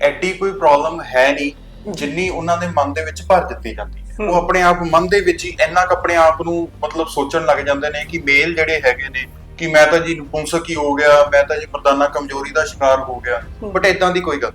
ਐਡੀ ਕੋਈ ਪ੍ਰੋਬਲਮ ਹੈ ਨਹੀਂ ਜਿੰਨੀ ਉਹਨਾਂ ਦੇ ਮਨ ਦੇ ਵਿੱਚ ਭਰ ਦਿੱਤੀ ਜਾਂਦੀ ਹੈ। ਉਹ ਆਪਣੇ ਆਪ ਮਨ ਦੇ ਵਿੱਚ ਹੀ ਇੰਨਾ ਕੁ ਆਪਣੇ ਆਪ ਨੂੰ ਮਤਲਬ ਸੋਚਣ ਲੱਗ ਜਾਂਦੇ ਨੇ ਕਿ ਮੇਲ ਜਿਹੜੇ ਹੈਗੇ ਨੇ ਕਿ ਮੈਂ ਤਾਂ ਜੀ ਨਪੁੰਸਕ ਹੀ ਹੋ ਗਿਆ ਮੈਂ ਤਾਂ ਜੀ ਮਰਦਾਨਾ ਕਮਜ਼ੋਰੀ ਦਾ ਸ਼ਿਕਾਰ ਹੋ ਗਿਆ। ਬਟ ਇਦਾਂ ਦੀ ਕੋਈ ਗੱਲ।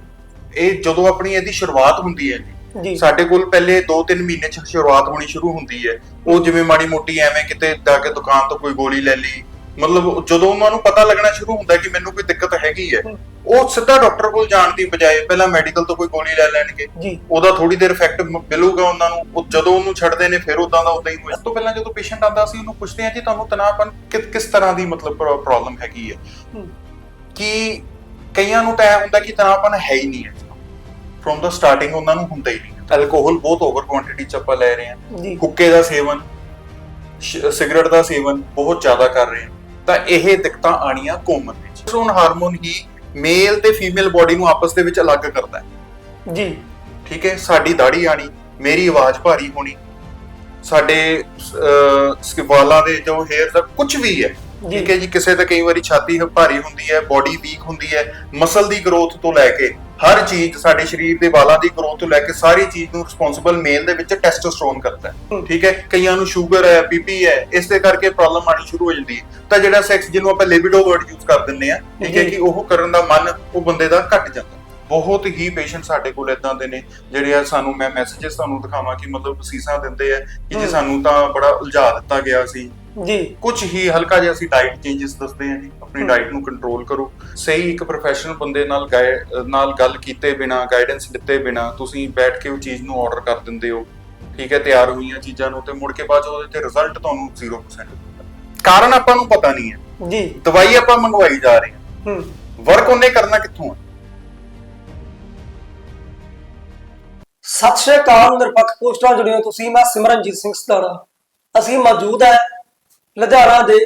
ਇਹ ਜਦੋਂ ਆਪਣੀ ਇਹਦੀ ਸ਼ੁਰੂਆਤ ਹੁੰਦੀ ਹੈ ਜੀ ਸਾਡੇ ਕੋਲ ਪਹਿਲੇ 2-3 ਮਹੀਨੇ ਚ ਸ਼ੁਰੂਆਤ ਹੋਣੀ ਸ਼ੁਰੂ ਹੁੰਦੀ ਹੈ। ਉਹ ਜਿਵੇਂ ਮਾੜੀ ਮੋਟੀ ਐਵੇਂ ਕਿਤੇ ਜਾ ਕੇ ਦੁਕਾਨ ਤੋਂ ਕੋਈ ਗੋਲੀ ਲੈ ਲਈ ਮਤਲਬ ਜਦੋਂ ਉਹਨਾਂ ਨੂੰ ਪਤਾ ਲੱਗਣਾ ਸ਼ੁਰੂ ਹੁੰਦਾ ਕਿ ਮੈਨੂੰ ਕੋਈ ਦਿੱਕਤ ਹੈਗੀ ਹੈ ਉਹ ਸਿੱਧਾ ਡਾਕਟਰ ਕੋਲ ਜਾਣ ਦੀ ਬਜਾਏ ਪਹਿਲਾਂ ਮੈਡੀਕਲ ਤੋਂ ਕੋਈ ਗੋਲੀ ਲੈ ਲੈਣਗੇ ਜੀ। ਉਹਦਾ ਥੋੜੀ ਦੇਰ ਇਫੈਕਟ ਮਿਲੂਗਾ ਉਹਨਾਂ ਨੂੰ। ਉਹ ਜਦੋਂ ਉਹਨੂੰ ਛੱਡਦੇ ਨੇ ਫਿਰ ਉਦਾਂ ਦਾ ਉਦਾਂ ਹੀ ਹੋ ਜਾਂਦਾ। ਇਸ ਤੋਂ ਪਹਿਲਾਂ ਜਦੋਂ ਪੇਸ਼ੈਂਟ ਆਉਂਦਾ ਸੀ ਉਹਨੂੰ ਪੁੱਛਦੇ ਆ ਜੀ ਤੁਹਾਨੂੰ ਤਣਾਅਪਨ ਕਿ- ਕਿਸ ਤਰ੍ਹਾਂ ਦੀ ਮਤਲਬ ਪ੍ਰੋਬਲਮ ਹੈਗੀ ਹੈ। ਕਿ ਕਈਆਂ ਨੂੰ ਤਾਂ ਇਹ ਹੁੰਦਾ ਕਿ ਤਣਾਅਪਨ ਹੈ ਹੀ ਨਹੀਂ ਹੈ। ਫਰੋਮ ਦਾ ਸਟਾਰਟਿੰਗ ਉਹਨਾਂ ਨੂੰ ਹੁੰਦਾ ਹੀ ਨਹੀਂ। ਐਲਕੋਹਲ ਬਹੁਤ ਓਵਰ ਕੁਆਂਟੀਟੀ ਚ ਆਪਾਂ ਲੈ ਰਹੇ ਹਾਂ। ਜੀ। ਹੁੱਕੇ ਦਾ ਸੇਵਨ ਸ਼- ਸਿਗਰਟ ਦਾ ਸੇਵਨ ਬਹੁਤ ਜ਼ਿਆਦਾ ਕਰ ਰਹੇ ਹਾਂ। ਤਾਂ ਇਹ ਦਿੱਕਤਾਂ ਆਣੀਆਂ ਕਾਮਨ ਵਿੱਚ। ਟੈਸਟੋਸਟੇਰੋਨ ਹਾਰਮੋਨ ਹੀ ਮੇਲ ਤੇ ਫੀਮੇਲ ਬਾਡੀ ਨੂੰ ਆਪਸ ਦੇ ਵਿੱਚ ਅਲੱਗ ਕਰਦਾ ਹੈ। ਜੀ। ਠੀਕ ਹੈ ਸਾਡੀ ਦਾੜੀ ਆਣੀ ਮੇਰੀ ਆਵਾਜ਼ ਭਾਰੀ ਹੋਣੀ ਸਾਡੇ ਵਾਲਾਂ ਦੇ ਜੋ ਹੇਅਰ ਦਾ ਕੁਝ ਵੀ ਹੈ। ਠੀਕ ਹੈ ਜੀ ਕਿਸੇ ਤੇ ਕਈ ਵਾਰੀ ਛਾਤੀ ਭਾਰੀ ਹੁੰਦੀ ਹੈ ਬਾਡੀ ਵੀਕ ਹੁੰਦੀ ਹੈ ਮਸਲ ਦੀ ਗਰੋਥ ਤੋਂ ਲੈ ਕੇ ਹਰ ਚੀਜ਼ ਸਾਡੇ ਸਰੀਰ ਦੇ ਵਾਲਾਂ ਦੀ ਗਰੋਥ ਤੋਂ ਲੈ ਕੇ ਸਾਰੀ ਚੀਜ਼ ਨੂੰ ਰਿਸਪੌਂਸਿਬਲ ਮੇਲ ਦੇ ਵਿੱਚ ਟੈਸਟੋਸਟੇਰੋਨ ਕਰਦਾ ਹੈ। ਠੀਕ ਹੈ ਕਈਆਂ ਨੂੰ ਸ਼ੂਗਰ ਹੈ ਬੀਪੀ ਹੈ ਇਸ ਦੇ ਕਰਕੇ ਪ੍ਰੋਬਲਮ ਆਣੀ ਸ਼ੁਰੂ ਹੋ ਜਾਂਦੀ ਹੈ ਤਾਂ ਜਿਹੜਾ ਸੈਕਸ ਜਿਹਨੂੰ ਆਪਾਂ ਲਿਬਿਡੋ ਵਰਡ ਯੂਜ਼ ਕਰ ਦਿੰਦੇ ਆ ਠੀਕ ਹੈ। ਕਿ ਉਹ ਕਰਨ ਦਾ ਮਨ ਉਹ ਬੰਦੇ ਦਾ ਘਟ ਜਾਂਦਾ ਬਹੁਤ ਹੀ ਪੇਸ਼ੈਂਟ ਸਾਡੇ ਕੋਲ ਇਦਾਂ ਦੇ ਨੇ ਜਿਹੜੇ ਆ ਸਾਨੂੰ ਮੈਂ ਮੈਸੇजेस ਤੁਹਾਨੂੰ ਦਿਖਾਵਾਂ ਕਿ ਮਤਲਬ ਸੀਸਾਂ ਦਿੰਦੇ ਆ ਕਿ ਜੀ। ਸਾਨੂੰ ਤਾਂ ਬੜਾ ਉਲਝਾ ਦਿੱਤਾ ਗਿਆ ਸੀ ਜੀ। ਕੁਝ ਹੀ ਹਲਕਾ ਜਿਹਾ ਅਸੀਂ ਡਾਈਟ ਚੇਂਜਸ ਦੱਸਦੇ ਹਾਂ ਜੀ। ਆਪਣੀ। ਡਾਈਟ ਨੂੰ ਕੰਟਰੋਲ ਕਰੋ। ਸਹੀ ਇੱਕ ਪ੍ਰੋਫੈਸ਼ਨਲ ਬੰਦੇ ਨਾਲ ਨਾਲ ਗੱਲ ਕੀਤੇ ਬਿਨਾ ਗਾਈਡੈਂਸ ਦਿੱਤੇ ਬਿਨਾ ਤੁਸੀਂ ਬੈਠ ਕੇ ਉਹ ਚੀਜ਼ ਨੂੰ ਆਰਡਰ ਕਰ ਦਿੰਦੇ ਹੋ। ਠੀਕ ਹੈ ਤਿਆਰ ਹੋਈਆਂ ਚੀਜ਼ਾਂ ਨੂੰ ਤੇ ਮੁੜ ਕੇ ਬਾਅਦ ਉਹਦੇ ਤੇ ਰਿਜ਼ਲਟ ਤੁਹਾਨੂੰ 0% ਕਾਰਨ ਆਪਾਂ ਨੂੰ ਪਤਾ ਨਹੀਂ ਹੈ। ਜੀ। ਦਵਾਈ ਆਪਾਂ ਮੰਗਵਾਈ ਜਾ ਰਹੇ ਹਾਂ। ਹੂੰ ਵਰਕ ਉਹਨੇ ਕਰਨਾ ਕਿੱਥੋਂ ਹੈ? ਸਤਿ ਸ਼੍ਰੀ ਅਕਾਲ ਨਿਰਪੱਖ ਪੋਸਟਾਂ ਜੁੜੇ ਹੋ ਤੁਸੀਂ ਮੈਂ ਸਿਮਰਨਜੀਤ ਸਿੰਘ ਸਤਾਰਾ। ਅਸੀਂ ਮੌਜੂਦ ਹੈ ਲੁਧਿਆਣਾ ਦੇ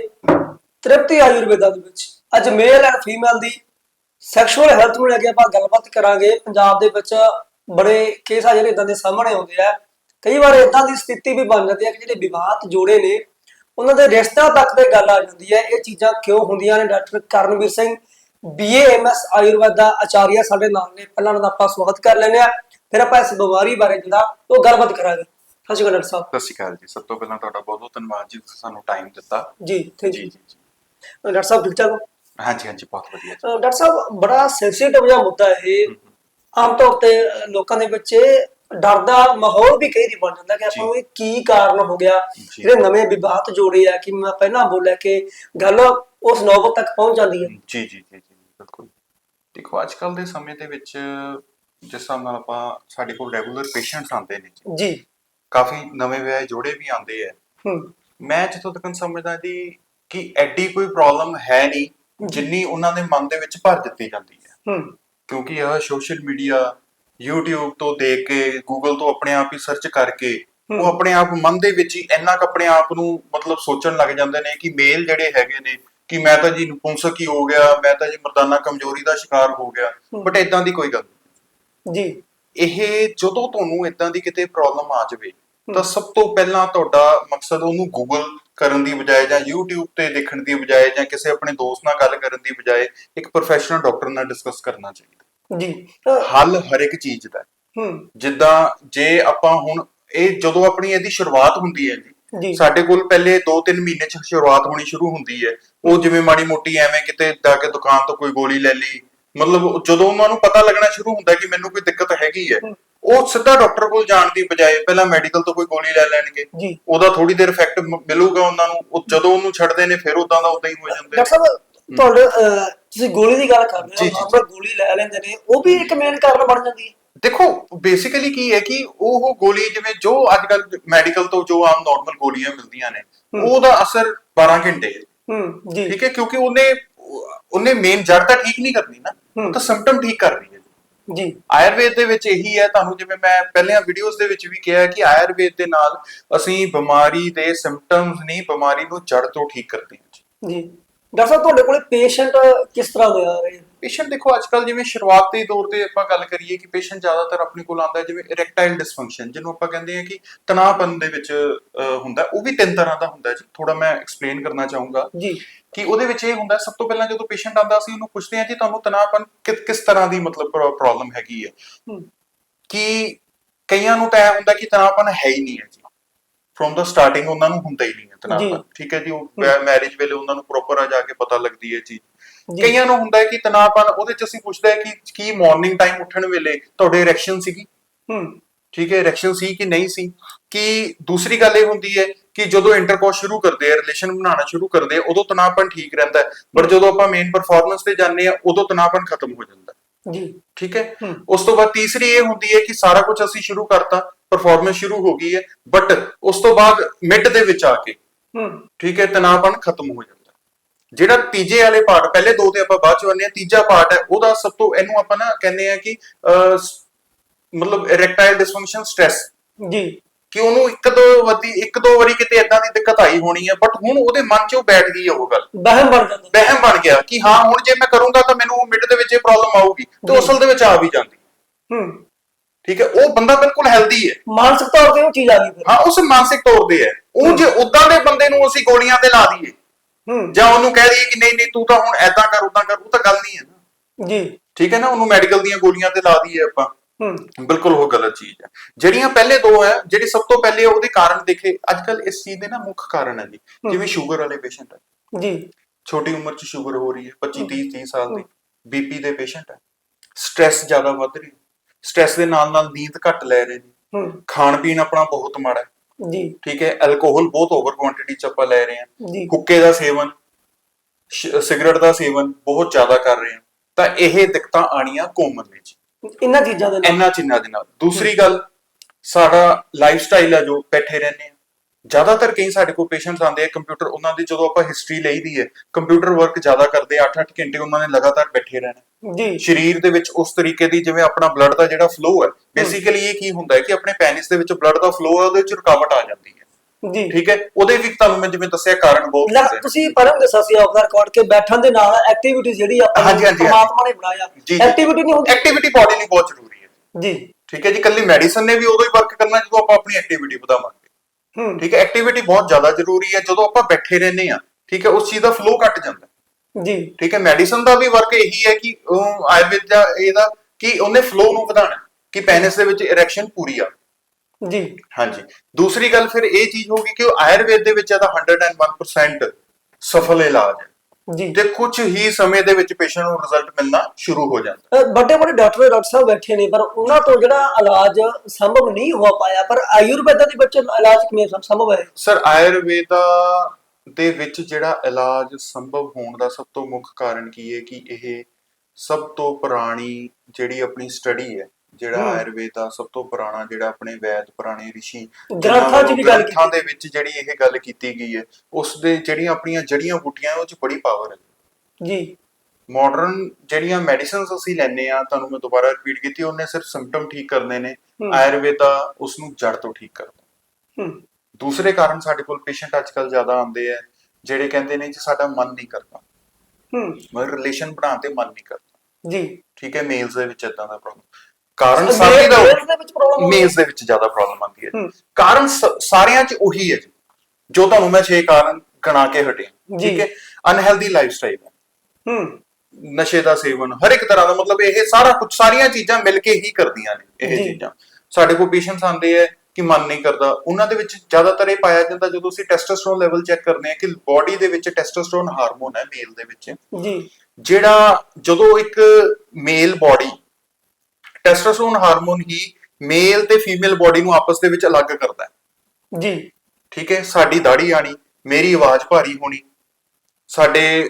ਤ੍ਰਿਪਤੀ ਆਯੁਰਵੇਦਾ ਦੇ ਵਿੱਚ। ਅੱਜ ਮੇਲ ਐਂਡ ਫੀਮੇਲ ਦੀ ਸੈਕਸ਼ੂਅਲ ਹੈਲਥ ਨੂੰ ਲੈ ਕੇ ਆਪਾਂ ਗੱਲਬਾਤ ਕਰਾਂਗੇ। ਪੰਜਾਬ ਦੇ ਵਿੱਚ ਬੜੇ ਕੇਸ ਆ ਜਿਹੜੇ ਇਦਾਂ ਦੇ ਸਾਹਮਣੇ ਆਉਂਦੇ ਆ। ਕਈ ਵਾਰ ਇਦਾਂ ਦੀ ਸਥਿਤੀ ਵੀ ਬਣ ਜਾਂਦੀ ਹੈ ਕਿ ਜਿਹੜੇ ਵਿਵਾਦ ਜੋੜੇ ਨੇ, ਉਹਨਾਂ ਦੇ ਰਿਸ਼ਤਾ ਤੱਕ ਤੇ ਗੱਲ ਆ ਜਾਂਦੀ ਹੈ ਇਹ ਚੀਜ਼ਾਂ ਕਿਉਂ ਹੁੰਦੀਆਂ ਨੇ? ਡਾਕਟਰ ਕਰਨਵੀਰ ਸਿੰਘ ਬੀਏਐਮਐਸ ਆਯੁਰਵੇਦਾ ਆਚਾਰੀਆ ਸਾਡੇ ਨਾਲ ਨੇ। ਪਹਿਲਾਂ ਉਹਨਾਂ ਦਾ ਆਪਾਂ ਸਵਾਗਤ ਕਰ ਲੈਂਦੇ ਆ। ਫਿਰ ਆਪਾਂ ਇਸ ਬਿਮਾਰੀ ਬਾਰੇ ਜਿਹੜਾ ਉਹ ਗੱਲਬਾਤ ਕਰਾਂਗੇ। ਸਤਿ ਸ਼੍ਰੀ ਅਕਾਲ ਡਾਕਟਰ ਸਾਹਿਬ। ਸਤਿ ਸ਼੍ਰੀ ਅਕਾਲ ਜੀ। ਸਭ ਤੋਂ ਪਹਿਲਾਂ ਤੁਹਾਡਾ ਬਹੁਤ ਬਹੁਤ ਧੰਨਵਾਦ ਜੀ ਤੁਸੀਂ ਸਾਨੂੰ ਟਾਈਮ ਦਿੱਤਾ। ਜੀ ਥੈਂਕ ਜੀ ਯੂ ਜੀ। ਜੀ ਡਾਕਟਰ ਸਾਹਿਬ ਠੀਕ ਠਾਕ ਹੋ? ਹਾਂਜੀ ਹਾਂਜੀ ਬਹੁਤ ਵਧੀਆ ਜੀ। ਅਹ ਡਾਕਟਰ ਸਾਹਿਬ ਬੜਾ ਸੈਂਸਿਟਿਵ ਜਿਹਾ ਮੁੱਦਾ ਹੈ ਇਹ ਆਮ ਤੌਰ ਤੇ ਅਹ, ਲੋਕਾਂ ਦੇ ਵਿੱਚ ਡਰ ਦਾ ਮਾਹੌਲ ਵੀ ਕਈ ਵਾਰੀ ਬਣ ਜਾਂਦਾ ਕਿ ਆਪਾਂ ਨੂੰ ਇਹ ਕੀ ਕਾਰਨ ਹੋ ਗਿਆ ਜੀ। ਜਿਹੜੇ ਨਵੇਂ ਵਿਵਾਹਤ ਜੋੜੇ ਆ ਕਿ ਮੈਂ ਪਹਿਲਾਂ ਬੋਲਿਆ ਕਿ ਗੱਲ ਉਸ ਨੌਬਤ ਤੱਕ ਪਹੁੰਚ ਜਾਂਦੀ ਹੈ। ਜੀ ਜੀ ਜੀ ਜੀ ਬਿਲਕੁਲ। ਦੇਖੋ ਅੱਜ ਕੱਲ ਦੇ ਸਮੇਂ ਦੇ ਵਿੱਚ ਜਿਸ ਹਿਸਾਬ ਨਾਲ ਆਪਾਂ ਸਾਡੇ ਕੋਲ ਰੈਗੂਲਰ ਪੇਸ਼ੈਂਟਸ ਆਉਂਦੇ ਨੇ ਜੀ। ਜੀ। ਕਾਫੀ ਨਵੇਂ ਵਿਆਹੇ ਜੋੜੇ ਵੀ ਆਉਂਦੇ ਆ ਹੂੰ ਮੈਂ ਜਿੱਥੋਂ ਤੱਕ ਸਮਝਦਾ ਜੀ ਕਿ ਐਡੀ ਕੋਈ ਪ੍ਰੋਬਲਮ ਹੈ ਨਹੀਂ ਜਿੰਨੀ ਉਹਨਾਂ ਦੇ ਮਨ ਦੇ ਵਿੱਚ ਭਰ ਦਿੱਤੀ ਜਾਂਦੀ ਹੈ ਹੂੰ ਕਿਉਂਕਿ ਇਹ ਸੋਸ਼ਲ ਮੀਡੀਆ YouTube ਤੋਂ ਦੇਖ ਕੇ Google ਤੋਂ ਆਪਣੇ ਆਪ ਹੀ ਸਰਚ ਕਰਕੇ ਉਹ। ਆਪਣੇ ਆਪ ਮਨ ਦੇ ਵਿੱਚ ਹੀ ਇੰਨਾ ਕੁ ਆਪਣੇ ਆਪ ਨੂੰ ਮਤਲਬ ਸੋਚਣ ਲੱਗ ਜਾਂਦੇ ਨੇ ਕਿ ਮੇਲ ਜਿਹੜੇ ਹੈਗੇ ਨੇ ਕਿ ਮੈਂ ਤਾਂ ਜੀ ਨਪੁੰਸਕ ਹੀ ਹੋ ਗਿਆ ਮੈਂ ਤਾਂ ਜੀ ਮਰਦਾਨਾ ਕਮਜ਼ੋਰੀ ਦਾ ਸ਼ਿਕਾਰ ਹੋ ਗਿਆ। ਬਟ ਇਦਾਂ ਦੀ ਕੋਈ ਗੱਲ। ਜੀ ਇਹ ਜਦੋਂ ਤੁਹਾਨੂੰ ਇਦਾਂ ਦੀ ਕਿਤੇ ਪ੍ਰੋਬਲਮ ਆ ਜਾਵੇ ਤਾਂ ਸਭ ਤੋਂ ਪਹਿਲਾਂ ਤੁਹਾਡਾ ਮਕਸਦ ਉਹਨੂੰ ਗੂਗਲ ਕਰਨ ਦੀ ਬਜਾਏ ਜਾਂ YouTube ਤੇ ਦੇਖਣ ਦੀ ਬਜਾਏ ਜਾਂ ਕਿਸੇ ਆਪਣੇ ਦੋਸਤ ਨਾਲ ਗੱਲ ਕਰਨ ਦੀ ਬਜਾਏ ਇੱਕ ਪ੍ਰੋਫੈਸ਼ਨਲ ਡਾਕਟਰ ਨਾਲ ਡਿਸਕਸ ਕਰਨਾ ਚਾਹੀਦਾ। ਜੀ ਹੱਲ ਹਰ ਇੱਕ ਚੀਜ਼ ਦਾ। ਹੈ। ਜਿੱਦਾਂ ਜੇ ਆਪਾਂ ਹੁਣ ਇਹ ਜਦੋਂ ਆਪਣੀ ਇਹਦੀ ਸ਼ੁਰੂਆਤ ਹੁੰਦੀ ਹੈ ਜੀ ਜੀ। ਸਾਡੇ ਕੋਲ ਪਹਿਲੇ 2-3 ਮਹੀਨੇ ਚ ਸ਼ੁਰੂਆਤ ਹੋਣੀ ਸ਼ੁਰੂ ਹੁੰਦੀ ਹੈ। ਉਹ ਜਿਵੇਂ ਮਾੜੀ ਮੋਟੀ ਐਵੇਂ ਕਿਤੇ ਜਾ ਕੇ ਦੁਕਾਨ ਤੋਂ ਕੋਈ ਗੋਲੀ ਲੈ ਲਈ ਮਤਲਬ ਜਦੋਂ ਉਹਨਾਂ ਨੂੰ ਪਤਾ ਲੱਗਣਾ ਸ਼ੁਰੂ ਹੁੰਦਾ ਕਿ ਮੈਨੂੰ ਕੋਈ ਦਿੱਕਤ ਹੈਗੀ ਹੈ ਉਹ ਸਿੱਧਾ ਡਾਕਟਰ ਕੋਲ ਜਾਣ ਦੀ ਬਜਾਏ ਪਹਿਲਾਂ ਮੈਡੀਕਲ ਤੋਂ ਕੋਈ ਗੋਲੀ ਲੈ ਲੈਣਗੇ। ਜੀ। ਉਹਦਾ ਥੋੜੀ ਦੇਰ ਇਫੈਕਟ ਮਿਲੂਗਾ ਉਹਨਾਂ ਨੂੰ। ਉਹ ਜਦੋਂ ਉਹਨੂੰ ਛੱਡਦੇ ਨੇ ਫਿਰ ਉਦਾਂ ਦਾ ਉਦਾਂ ਹੀ ਹੋ ਜਾਂਦੇ ਡਾਕਟਰ ਸਾਹਿਬ ਤੁਹਾਡੇ ਅਹ, ਤੁਸੀਂ ਗੋਲੀ ਦੀ ਗੱਲ ਕਰ ਜੀ, ਰਹੇ ਜੀ, ਹੋ ਆਪਾਂ ਗੋਲੀ ਲੈ ਲੈਂਦੇ ਨੇ ਉਹ ਵੀ ਇੱਕ ਮੇਨ ਕਾਰਨ ਬਣ ਜਾਂਦੀ ਹੈ? ਦੇਖੋ ਬੇਸਿਕਲੀ ਕੀ ਹੈ ਕਿ ਉਹ ਗੋਲੀ ਜਿਵੇਂ ਜੋ ਅੱਜ ਕੱਲ ਮੈਡੀਕਲ ਤੋਂ ਜੋ ਆਮ ਨਾਰਮਲ ਗੋਲੀਆਂ ਮਿਲਦੀਆਂ ਨੇ ਹਮ। ਉਹਦਾ ਅਸਰ 12 ਘੰਟੇ ਹੈ। ਹੂੰ ਜੀ। ਠੀਕ ਹੈ ਕਿਉਂਕਿ ਉਹਨੇ ਉਹਨੇ ਮੇਨ ਜੜ ਤਾਂ ਠੀਕ ਨਹੀਂ ਕਰਨੀ ਨਾ। ਤਾਂ ਸਿੰਪਟਮ ਠੀਕ ਕਰ ਰਹੀ ਹੈ ਜੀ। ਆਯੁਰਵੇਦ ਦੇ ਵਿੱਚ ਇਹੀ ਹੈ ਤੁਹਾਨੂੰ ਜਿਵੇਂ ਮੈਂ ਪਹਿਲੀਆਂ ਵੀਡੀਓਜ਼ ਦੇ ਵਿੱਚ ਵੀ ਕਿਹਾ ਕਿ ਆਯੁਰਵੇਦ ਦੇ ਨਾਲ ਅਸੀਂ ਬਿਮਾਰੀ ਦੇ ਸਿੰਪਟਮਸ ਨਹੀਂ ਬਿਮਾਰੀ ਨੂੰ ਜੜ ਤੋਂ ਠੀਕ ਕਰਦੇ ਹਾਂ ਜੀ। ਜੀ। ਡਾਕਟਰ ਸਾਹਿਬ ਤੁਹਾਡੇ ਕੋਲੇ ਪੇਸ਼ੈਂਟ ਕਿਸ ਤਰ੍ਹਾਂ ਦੇ ਆ ਰਹੇ ਪੇਸ਼ੈਂਟ ਦੇਖੋ ਅੱਜ ਕੱਲ ਜਿਵੇਂ ਸ਼ੁਰੂਆਤੀ ਦੌਰ ਤੇ ਆਪਾਂ ਗੱਲ ਕਰੀਏ ਕਿ ਪੇਸ਼ੈਂਟ ਜ਼ਿਆਦਾਤਰ ਆਪਣੇ ਕੋਲ ਆਉਂਦਾ ਜਿਵੇਂ ਇਰੈਕਟਾਈਲ ਡਿਸਫੰਕਸ਼ਨ ਜਿਹਨੂੰ ਆਪਾਂ ਕਹਿੰਦੇ ਆ ਕਿ ਤਣਾਅਪਨ ਦੇ ਵਿੱਚ ਹੁੰਦਾ। ਉਹ ਵੀ ਤਿੰਨ ਤਰ੍ਹਾਂ ਦਾ ਹੁੰਦਾ ਜੀ। ਥੋੜਾ ਮੈਂ ਐਕਸਪਲੇਨ ਕਰਨਾ ਚਾਹੂੰਗਾ ਜੀ। ਕਿ ਉਹਦੇ ਵਿੱਚ ਇਹ ਹੁੰਦਾ ਸਭ ਤੋਂ ਪਹਿਲਾਂ ਜਦੋਂ ਪੇਸ਼ੈਂਟ ਆਉਂਦਾ ਸੀ ਉਹਨੂੰ ਪੁੱਛਦੇ ਆ ਜੀ ਤੁਹਾਨੂੰ ਤਣਾਅਪਨ ਕਿਸ ਤਰ੍ਹਾਂ ਦੀ ਮਤਲਬ ਪ੍ਰੋਬਲਮ ਹੈਗੀ ਹੈ? ਕਿ ਕਈਆਂ ਨੂੰ ਤਾਂ ਇਹ ਹੁੰਦਾ ਕਿ ਤਣਾਅਪਨ ਹੈ ਹੀ ਨਹੀਂ ਹੈ ਜੀ। ਫਰੋਮ ਦਾ ਸਟਾਰਟਿੰਗ ਉਹਨਾਂ ਨੂੰ ਹੁੰਦਾ ਹੀ ਨਹੀਂ ਹੈ ਤਣਾਅਪਨ। ਠੀਕ ਹੈ ਜੀ ਉਹ ਮੈਰਿਜ ਵੇਲੇ ਉਹਨਾਂ ਨੂੰ ਪ੍ਰੋਪਰ ਆ ਜਾ ਕੇ ਪਤਾ ਲੱਗਦੀ ਹੈ ਜੀ। ਕਈਆਂ ਨੂੰ ਹੁੰਦਾ ਹੈ ਕਿ ਤਣਾਅਪਨ ਉਹਦੇ ਚ ਅਸੀਂ ਪੁੱਛਦੇ ਆ ਕਿ ਕੀ ਮਾਰਨਿੰਗ ਟਾਈਮ ਉੱਠਣ ਵੇਲੇ ਤੁਹਾਡੇ ਇਰੈਕਸ਼ਨ ਸੀਗੀ? ਹੂੰ। ਠੀਕ ਹੈ ਇਰੈਕਸ਼ਨ ਸੀ ਕਿ ਨਹੀਂ ਸੀ? ਕਿ ਦੂਸਰੀ ਗੱਲ ਇਹ ਹੁੰਦੀ ਹੈ ਕਿ ਜਦੋਂ ਇੰਟਰਕੋਰਸ ਸ਼ੁਰੂ ਕਰਦੇ ਆ ਰਿਲੇਸ਼ਨ ਬਣਾਉਣਾ ਸ਼ੁਰੂ ਕਰਦੇ ਆ ਉਦੋਂ ਤਣਾਅਪਨ ਠੀਕ ਰਹਿੰਦਾ ਹੈ। ਪਰ ਜਦੋਂ ਆਪਾਂ ਮੇਨ ਪਰਫਾਰਮੈਂਸ ਤੇ ਜਾਂਦੇ ਆ ਉਦੋਂ ਤਣਾਅਪਨ ਖਤਮ ਹੋ ਜਾਂਦਾ ਹੈ। ਜੀ। ਠੀਕ ਹੈ। ਉਸ ਤੋਂ ਬਾਅਦ ਤੀਸਰੀ ਇਹ ਹੁੰਦੀ ਹੈ ਕਿ ਸਾਰਾ ਕੁਝ ਅਸੀਂ ਸ਼ੁਰੂ ਕਰਤਾ ਪਰਫਾਰਮੈਂਸ ਸ਼ੁਰੂ ਹੋ ਗਈ ਹੈ ਬਟ ਉਸ ਤੋਂ ਬਾਅਦ ਮਿਡ ਦੇ ਵਿੱਚ ਆ ਕੇ ਹੂੰ। ਠੀਕ ਹੈ ਤਣਾਅਪਨ ਖਤਮ ਹੋ ਜਾਂਦਾ ਜਿਹੜਾ ਤੀਜੇ ਵਾਲੇ ਪਾਰਟ ਪਹਿਲੇ ਦੋ ਤੇ ਆਪਾਂ ਬਾਅਦ ਚ ਆਉਂਦੇ ਆ ਤੀਜਾ ਪਾਰਟ ਹੈ ਉਹਦਾ ਸਭ ਤੋਂ ਇਹਨੂੰ ਆਪਾਂ ਨਾ ਕਹਿੰਦੇ ਆ ਕਿ ਮਤਲਬ ਇਰੈਕਟਾਈਲ ਡਿਸਫੰਕਸ਼ਨ ਸਟ੍ਰੈਸ ਜੀ। ਕਿ ਉਹਨੂੰ ਇੱਕ ਦੋ ਵਾਰੀ ਇੱਕ ਦੋ ਵਾਰੀ ਕਿਤੇ ਇਦਾਂ ਦੀ ਦਿੱਕਤ ਆਈ ਹੋਣੀ ਹੈ ਬਟ ਹੁਣ ਉਹਦੇ ਮਨ 'ਚ ਉਹ ਬੈਠ ਗਈ ਹੈ ਉਹ ਗੱਲ। ਵਹਿਮ ਬਣ ਜਾਂਦਾ। ਵਹਿਮ ਬਣ ਗਿਆ ਕਿ ਹਾਂ ਹੁਣ ਜੇ ਮੈਂ ਕਰੂੰਗਾ ਤਾਂ ਮੈਨੂੰ ਮਿਡ ਦੇ ਵਿੱਚ ਇਹ ਪ੍ਰੋਬਲਮ ਆਊਗੀ ਤੇ। ਅਸਲ ਦੇ ਵਿੱਚ ਆ ਵੀ ਜਾਂਦੀ। ਹੂੰ। ਠੀਕ ਹੈ ਉਹ ਬੰਦਾ ਬਿਲਕੁਲ ਹੈਲਦੀ ਹੈ। ਮਾਨਸਿਕ ਤੌਰ ਤੇ ਉਹ ਚੀਜ਼ ਆ ਗਈ ਫਿਰ। ਹਾਂ ਉਸ ਮਾਨਸਿਕ ਤੌਰ ਤੇ ਹੈ। ਉਹ ਜੇ ਉਦਾਂ ਦੇ ਬੰਦੇ ਨੂੰ ਅਸੀਂ ਗੋਲੀਆਂ ਤੇ ਲਾ ਦਈਏ ਜਾਂ ਉਹਨੂੰ ਕਹਿ ਦਈਏ ਕਿ ਨਹੀਂ ਨਹੀਂ ਤੂੰ ਤਾਂ ਹੁਣ ਐਦਾਂ ਕਰ ਉਦਾਂ ਕਰ ਉਹ ਤਾਂ ਗੱਲ ਨਹੀਂ ਹੈ ਨਾ। ਜੀ। ਠੀਕ ਹੈ ਨਾ ਉਹਨੂੰ ਮੈਡੀਕਲ ਦੀਆਂ ਗੋਲੀਆਂ ਤੇ ਲਾ ਦਈਏ ਆਪਾਂ। ਹੂੰ। ਬਿਲਕੁਲ ਉਹ ਗਲਤ ਚੀਜ਼ ਹੈ। ਜਿਹੜੀਆਂ ਪਹਿਲੇ ਦੋ ਹੈ ਜਿਹੜੀ ਸਭ ਤੋਂ ਪਹਿਲੇ ਉਹਦੇ ਕਾਰਨ ਦੇਖੇ ਅੱਜ ਕੱਲ ਇਸ ਚੀਜ਼ ਦੇ ਨਾ ਮੁੱਖ ਕਾਰਨ ਹੈ ਜੀ ਜਿਵੇਂ ਸ਼ੂਗਰ ਵਾਲੇ ਪੇਸ਼ੈਂਟ ਹੈ। ਜੀ। ਛੋਟੀ ਉਮਰ 'ਚ ਸ਼ੂਗਰ ਹੋ ਰਹੀ ਹੈ 25 30 30 ਸਾਲ ਦੀ। ਬੀਪੀ ਦੇ ਪੇਸ਼ੈਂਟ ਹੈ। ਸਟ੍ਰੈਸ ਜ਼ਿਆਦਾ ਵੱਧ ਰਹੀ ਸਟ੍ਰੈਸ ਦੇ ਨਾਲ ਨਾਲ ਨੀਂਦ ਘੱਟ ਲੈ ਰਹੇ ਨੇ। ਹੂੰ। ਖਾਣ ਪੀਣ ਆਪਣਾ ਬਹੁਤ ਮਾੜਾ ਹੈ। ਜੀ। ਠੀਕ ਹੈ ਐਲਕੋਹਲ ਬਹੁਤ ਓਵਰ ਕੁਆਂਟੀਟੀ 'ਚ ਆਪਾਂ ਲੈ ਰਹੇ ਹਾਂ। ਹੁੱਕੇ ਦਾ ਸੇਵਨ ਸਿਗਰਟ ਦਾ ਸੇਵਨ ਬਹੁਤ ਜ਼ਿਆਦਾ ਕਰ ਰਹੇ ਹਾਂ। ਤਾਂ ਇਹ ਦਿੱਕਤਾਂ ਆਣੀਆਂ ਕਾਮਨ ਨੇ ਜੀ। ਇਹਨਾਂ ਚੀਜ਼ਾਂ ਦੇ ਨਾਲ। ਇੰਨਾ ਚਿੰਨਾ ਦੇ ਨਾਲ। ਦੂਸਰੀ ਗੱਲ ਸਾਡਾ ਲਾਈਫ ਸਟਾਈਲ ਹੈ ਜੋ ਬੈਠੇ ਰਹਿੰਦੇ ਆ ਜ਼ਿਆਦਾਤਰ ਕਈ ਸਾਡੇ ਕੋਲ ਪੇਸ਼ੈਂਟਸ ਆਉਂਦੇ ਆ ਕੰਪਿਊਟਰ ਉਹਨਾਂ ਦੀ ਜਦੋਂ ਆਪਾਂ ਹਿਸਟਰੀ ਲਈਦੀ ਹੈ ਕੰਪਿਊਟਰ ਵਰਕ ਜ਼ਿਆਦਾ ਕਰਦੇ 8-8 ਘੰਟੇ ਉਹਨਾਂ ਨੇ ਲਗਾਤਾਰ ਬੈਠੇ ਰਹਿਣਾ। ਜੀ। ਸਰੀਰ ਦੇ ਵਿੱਚ ਉਸ ਤਰੀਕੇ ਦੀ ਜਿਵੇਂ ਆਪਣਾ ਬਲੱਡ ਦਾ ਜਿਹੜਾ ਫਲੋ ਹੈ ਬੇਸਿਕਲੀ ਇਹ ਕੀ ਹੁੰਦਾ ਹੈ ਕਿ ਆਪਣੇ ਪੈਨਿਸ ਦੇ ਵਿੱਚ ਬਲੱਡ ਦਾ ਫਲੋ ਹੈ ਉਹਦੇ ਵਿੱਚ ਰੁਕਾਵਟ ਆ ਜਾਂਦੀ ਹੈ। ਜੀ। ਠੀਕ ਹੈ? ਉਹਦੇ ਵੀ ਤੁਹਾਨੂੰ ਮੈਂ ਜਿਵੇਂ ਦੱਸਿਆ ਕਾਰਨ ਬਹੁਤ ਹੁੰਦੇ। ਤੁਸੀਂ ਪੜ੍ਹਨ ਦੇ ਸਸੀ ਆਫ ਦਾ ਰਿਕਾਰਡ ਕੇ ਬੈਠਣ ਦੇ ਨਾਲ ਐਕਟੀਵਿਟੀ ਜਿਹੜੀ ਆਪਾਂ। ਪਰਮਾਤਮਾ ਨੇ ਬਣਾਇਆ। ਐਕਟੀਵਿਟੀ ਨਹੀਂ ਹੁੰਦੀ। ਐਕਟੀਵਿਟੀ ਬਾਡੀ ਲਈ ਬਹੁਤ ਜ਼ਰੂਰੀ ਹੈ। ਜੀ। ਠੀਕ ਹੈ ਜੀ? ਕੱਲੀ ਮੈਡੀਸਨ ਨੇ ਵੀ ਉਦੋਂ ਹੀ ਵਰਕ ਕਰਨਾ ਜਦੋਂ ਆਪਾਂ ਆਪਣੀ ਐਕਟੀਵਿਟੀ ਵਧਾਵਾਂਗੇ। ਠੀਕ ਹੈ ਐਕਟੀਵਿਟੀ ਬਹੁਤ ਜ਼ਿਆਦਾ ਜ਼ਰੂਰੀ ਹੈ ਜਦੋਂ ਆਪਾਂ ਬੈਠੇ ਰਹਿੰਦੇ ਆ ਠੀਕ ਹੈ ਉਸ ਚੀਜ਼ ਦਾ ਫਲੋ ਘਟ ਜਾਂਦਾ। ਹੈ। ਜੀ। ਠੀਕ ਹੈ ਮੈਡੀਸਨ ਦਾ ਵੀ ਵਰਕ ਇਹੀ ਹੈ ਕਿ ਆਯੁਰਵੇਦ ਦਾ ਇਹਦਾ ਕਿ ਉਹਨੇ ਫਲੋ ਨੂੰ ਵਧਾਉਣਾ ਹੈ, ਕਿ ਪੈਨਿਸ ਦੇ ਵਿੱਚ ਇਰੈਕਸ਼ਨ ਪੂਰੀ ਆ। ਜੀ। ਹਾਂਜੀ। ਦੂਸਰੀ ਗੱਲ ਫਿਰ ਇਹ ਚੀਜ਼ ਹੋਗੀ ਕਿ ਉਹ ਆਯੁਰਵੇਦ ਦੇ ਵਿੱਚ ਇਹਦਾ 101% ਸਫਲ ਇਲਾਜ ਹੈ। ਜੀ ਤੇ ਕੁਝ ਹੀ ਸਮੇਂ ਦੇ ਵਿੱਚ ਪੇਸ਼ੈਂਟ ਨੂੰ ਰਿਜ਼ਲਟ ਮਿਲਣਾ ਸ਼ੁਰੂ ਹੋ ਜਾਂਦਾ। ਵੱਡੇ ਵੱਡੇ ਡਾਕਟਰ ਡਾਕਟਰ ਸਾਹਿਬ ਬੈਠੇ ਨੇ ਪਰ ਉਹਨਾਂ ਤੋਂ ਜਿਹੜਾ ਇਲਾਜ ਸੰਭਵ ਨਹੀਂ ਹੋ ਪਾਇਆ ਪਰ ਆਯੁਰਵੇਦਾ ਦੇ ਵਿੱਚ ਇਲਾਜ ਕਿਵੇਂ ਸੰਭਵ ਹੈ ਸਰ ਆਯੁਰਵੇਦਾ ਦੇ ਵਿੱਚ ਜਿਹੜਾ ਇਲਾਜ ਸੰਭਵ ਹੋਣ ਦਾ ਸਭ ਤੋਂ ਮੁੱਖ ਕਾਰਨ ਕੀ ਹੈ ਕਿ ਇਹ ਸਭ ਤੋਂ ਪੁਰਾਣੀ ਜਿਹੜੀ ਆਪਣੀ ਸਟੱਡੀ ਹੈ ਜਿਹੜਾ। ਆਯੁਰਵੇਦ ਦਾ ਸਭ ਤੋਂ ਪੁਰਾਣਾ ਜਿਹੜਾ ਆਪਣੇ ਵੈਦ ਪੁਰਾਣੇ ਰਿਸ਼ੀ ਗ੍ਰੰਥਾਂ 'ਚ ਵੀ ਗੱਲ ਕੀਤੀ। ਦੇ ਵਿੱਚ ਜਿਹੜੀ ਇਹ ਗੱਲ ਕੀਤੀ ਗਈ ਹੈ ਉਸ ਦੇ ਜਿਹੜੀਆਂ ਆਪਣੀਆਂ ਜੜੀਆਂ ਬੂਟੀਆਂ ਉਹ ਚ ਬੜੀ ਪਾਵਰ ਹੈ। ਜੀ। ਮਾਡਰਨ ਜਿਹੜੀਆਂ ਮੈਡੀਸਿਨਸ ਅਸੀਂ ਲੈਂਦੇ ਆ ਤੁਹਾਨੂੰ ਮੈਂ ਦੁਬਾਰਾ ਰਿਪੀਟ ਕੀਤੀ ਉਹਨੇ ਸਿਰਫ ਸਿੰਪਟਮ ਠੀਕ ਕਰਨੇ ਨੇ। ਆਯੁਰਵੇਦਾ ਉਸ ਨੂੰ ਜੜ ਤੋਂ ਠੀਕ ਕਰਦਾ। ਹੂੰ। ਦੂਸਰੇ ਕਾਰਨ ਸਾਡੇ ਕੋਲ ਪੇਸ਼ੈਂਟ ਅੱਜਕੱਲ ਜ਼ਿਆਦਾ ਆਉਂਦੇ ਆ ਜਿਹੜੇ ਕਹਿੰਦੇ ਨੇ ਜੀ ਸਾਡਾ ਮਨ ਨਹੀਂ ਕਰਦਾ। ਹੂੰ। ਮਤਲਬ ਰਿਲੇਸ਼ਨ ਬਣਾਉਣ ਤੇ ਮਨ ਨਹੀਂ ਕਰਦਾ। ਜੀ। ਠੀਕ ਹੈ ਮੇਲਸ ਦੇ ਵਿੱਚ ਇਦਾਂ ਦਾ ਪ੍ਰੋਬਲਮ ਕਾਰਨ ਸਾਰੇ ਦਾ ਦੇ ਵਿੱਚ ਦੇ ਵਿੱਚ ਜ਼ਿਆਦਾ ਪ੍ਰੋਬਲਮ ਆਉਂਦੀ ਹੈ। ਕਾਰਨ ਸਾਰਿਆਂ 'ਚ ਉਹੀ ਹੈ ਜੀ। ਜੋ ਤੁਹਾਨੂੰ ਮੈਂ 6 ਕਾਰਨ ਗਣਾ ਕੇ ਹਟਿਆ। ਠੀਕ ਹੈ? ਅਨਹੈਲਦੀ ਲਾਈਫ ਸਟਾਈਲ ਹੂੰ। ਨਸ਼ੇ ਦਾ ਸੇਵਨ ਹਰ ਇੱਕ ਤਰ੍ਹਾਂ ਦਾ ਮਤਲਬ ਇਹ ਸਾਰਾ ਕੁਝ ਸਾਰੀਆਂ ਚੀਜ਼ਾਂ ਮਿਲ ਕੇ ਹੀ ਕਰਦੀਆਂ ਨੇ ਇਹ। ਚੀਜ਼ਾਂ। ਸਾਡੇ ਕੋਲ ਪੇਸ਼ੈਂਟਸ ਆਉਂਦੇ ਆ ਕਿ ਮਨ ਨਹੀਂ ਕਰਦਾ। ਉਹਨਾਂ ਦੇ ਵਿੱਚ ਜ਼ਿਆਦਾਤਰ ਇਹ ਪਾਇਆ ਜਾਂਦਾ ਜਦੋਂ ਅਸੀਂ ਟੈਸਟੋਸਟਰੋਨ ਲੈਵਲ ਚੈੱਕ ਕਰਦੇ ਹਾਂ ਕਿ ਬਾਡੀ ਦੇ ਵਿੱਚ ਟੈਸਟੋਸਟਰੋਨ ਹਾਰਮੋਨ ਹੈ ਮੇਲ ਦੇ ਵਿੱਚ। ਜੀ। ਜਿਹੜਾ ਜਦੋਂ ਇੱਕ ਮੇਲ ਬਾਡੀ ਟੈਸਟੋਸਟਰੋਨ ਹਾਰਮੋਨ ਹੀ ਮੇਲ ਤੇ ਫੀਮੇਲ ਬਾਡੀ ਨੂੰ ਆਪਸ ਦੇ ਵਿੱਚ ਅਲੱਗ ਕਰਦਾ ਹੈ। ਜੀ। ਠੀਕ ਹੈ ਸਾਡੀ ਦਾੜੀ ਆਣੀ ਮੇਰੀ ਆਵਾਜ਼ ਭਾਰੀ ਹੋਣੀ ਸਾਡੇ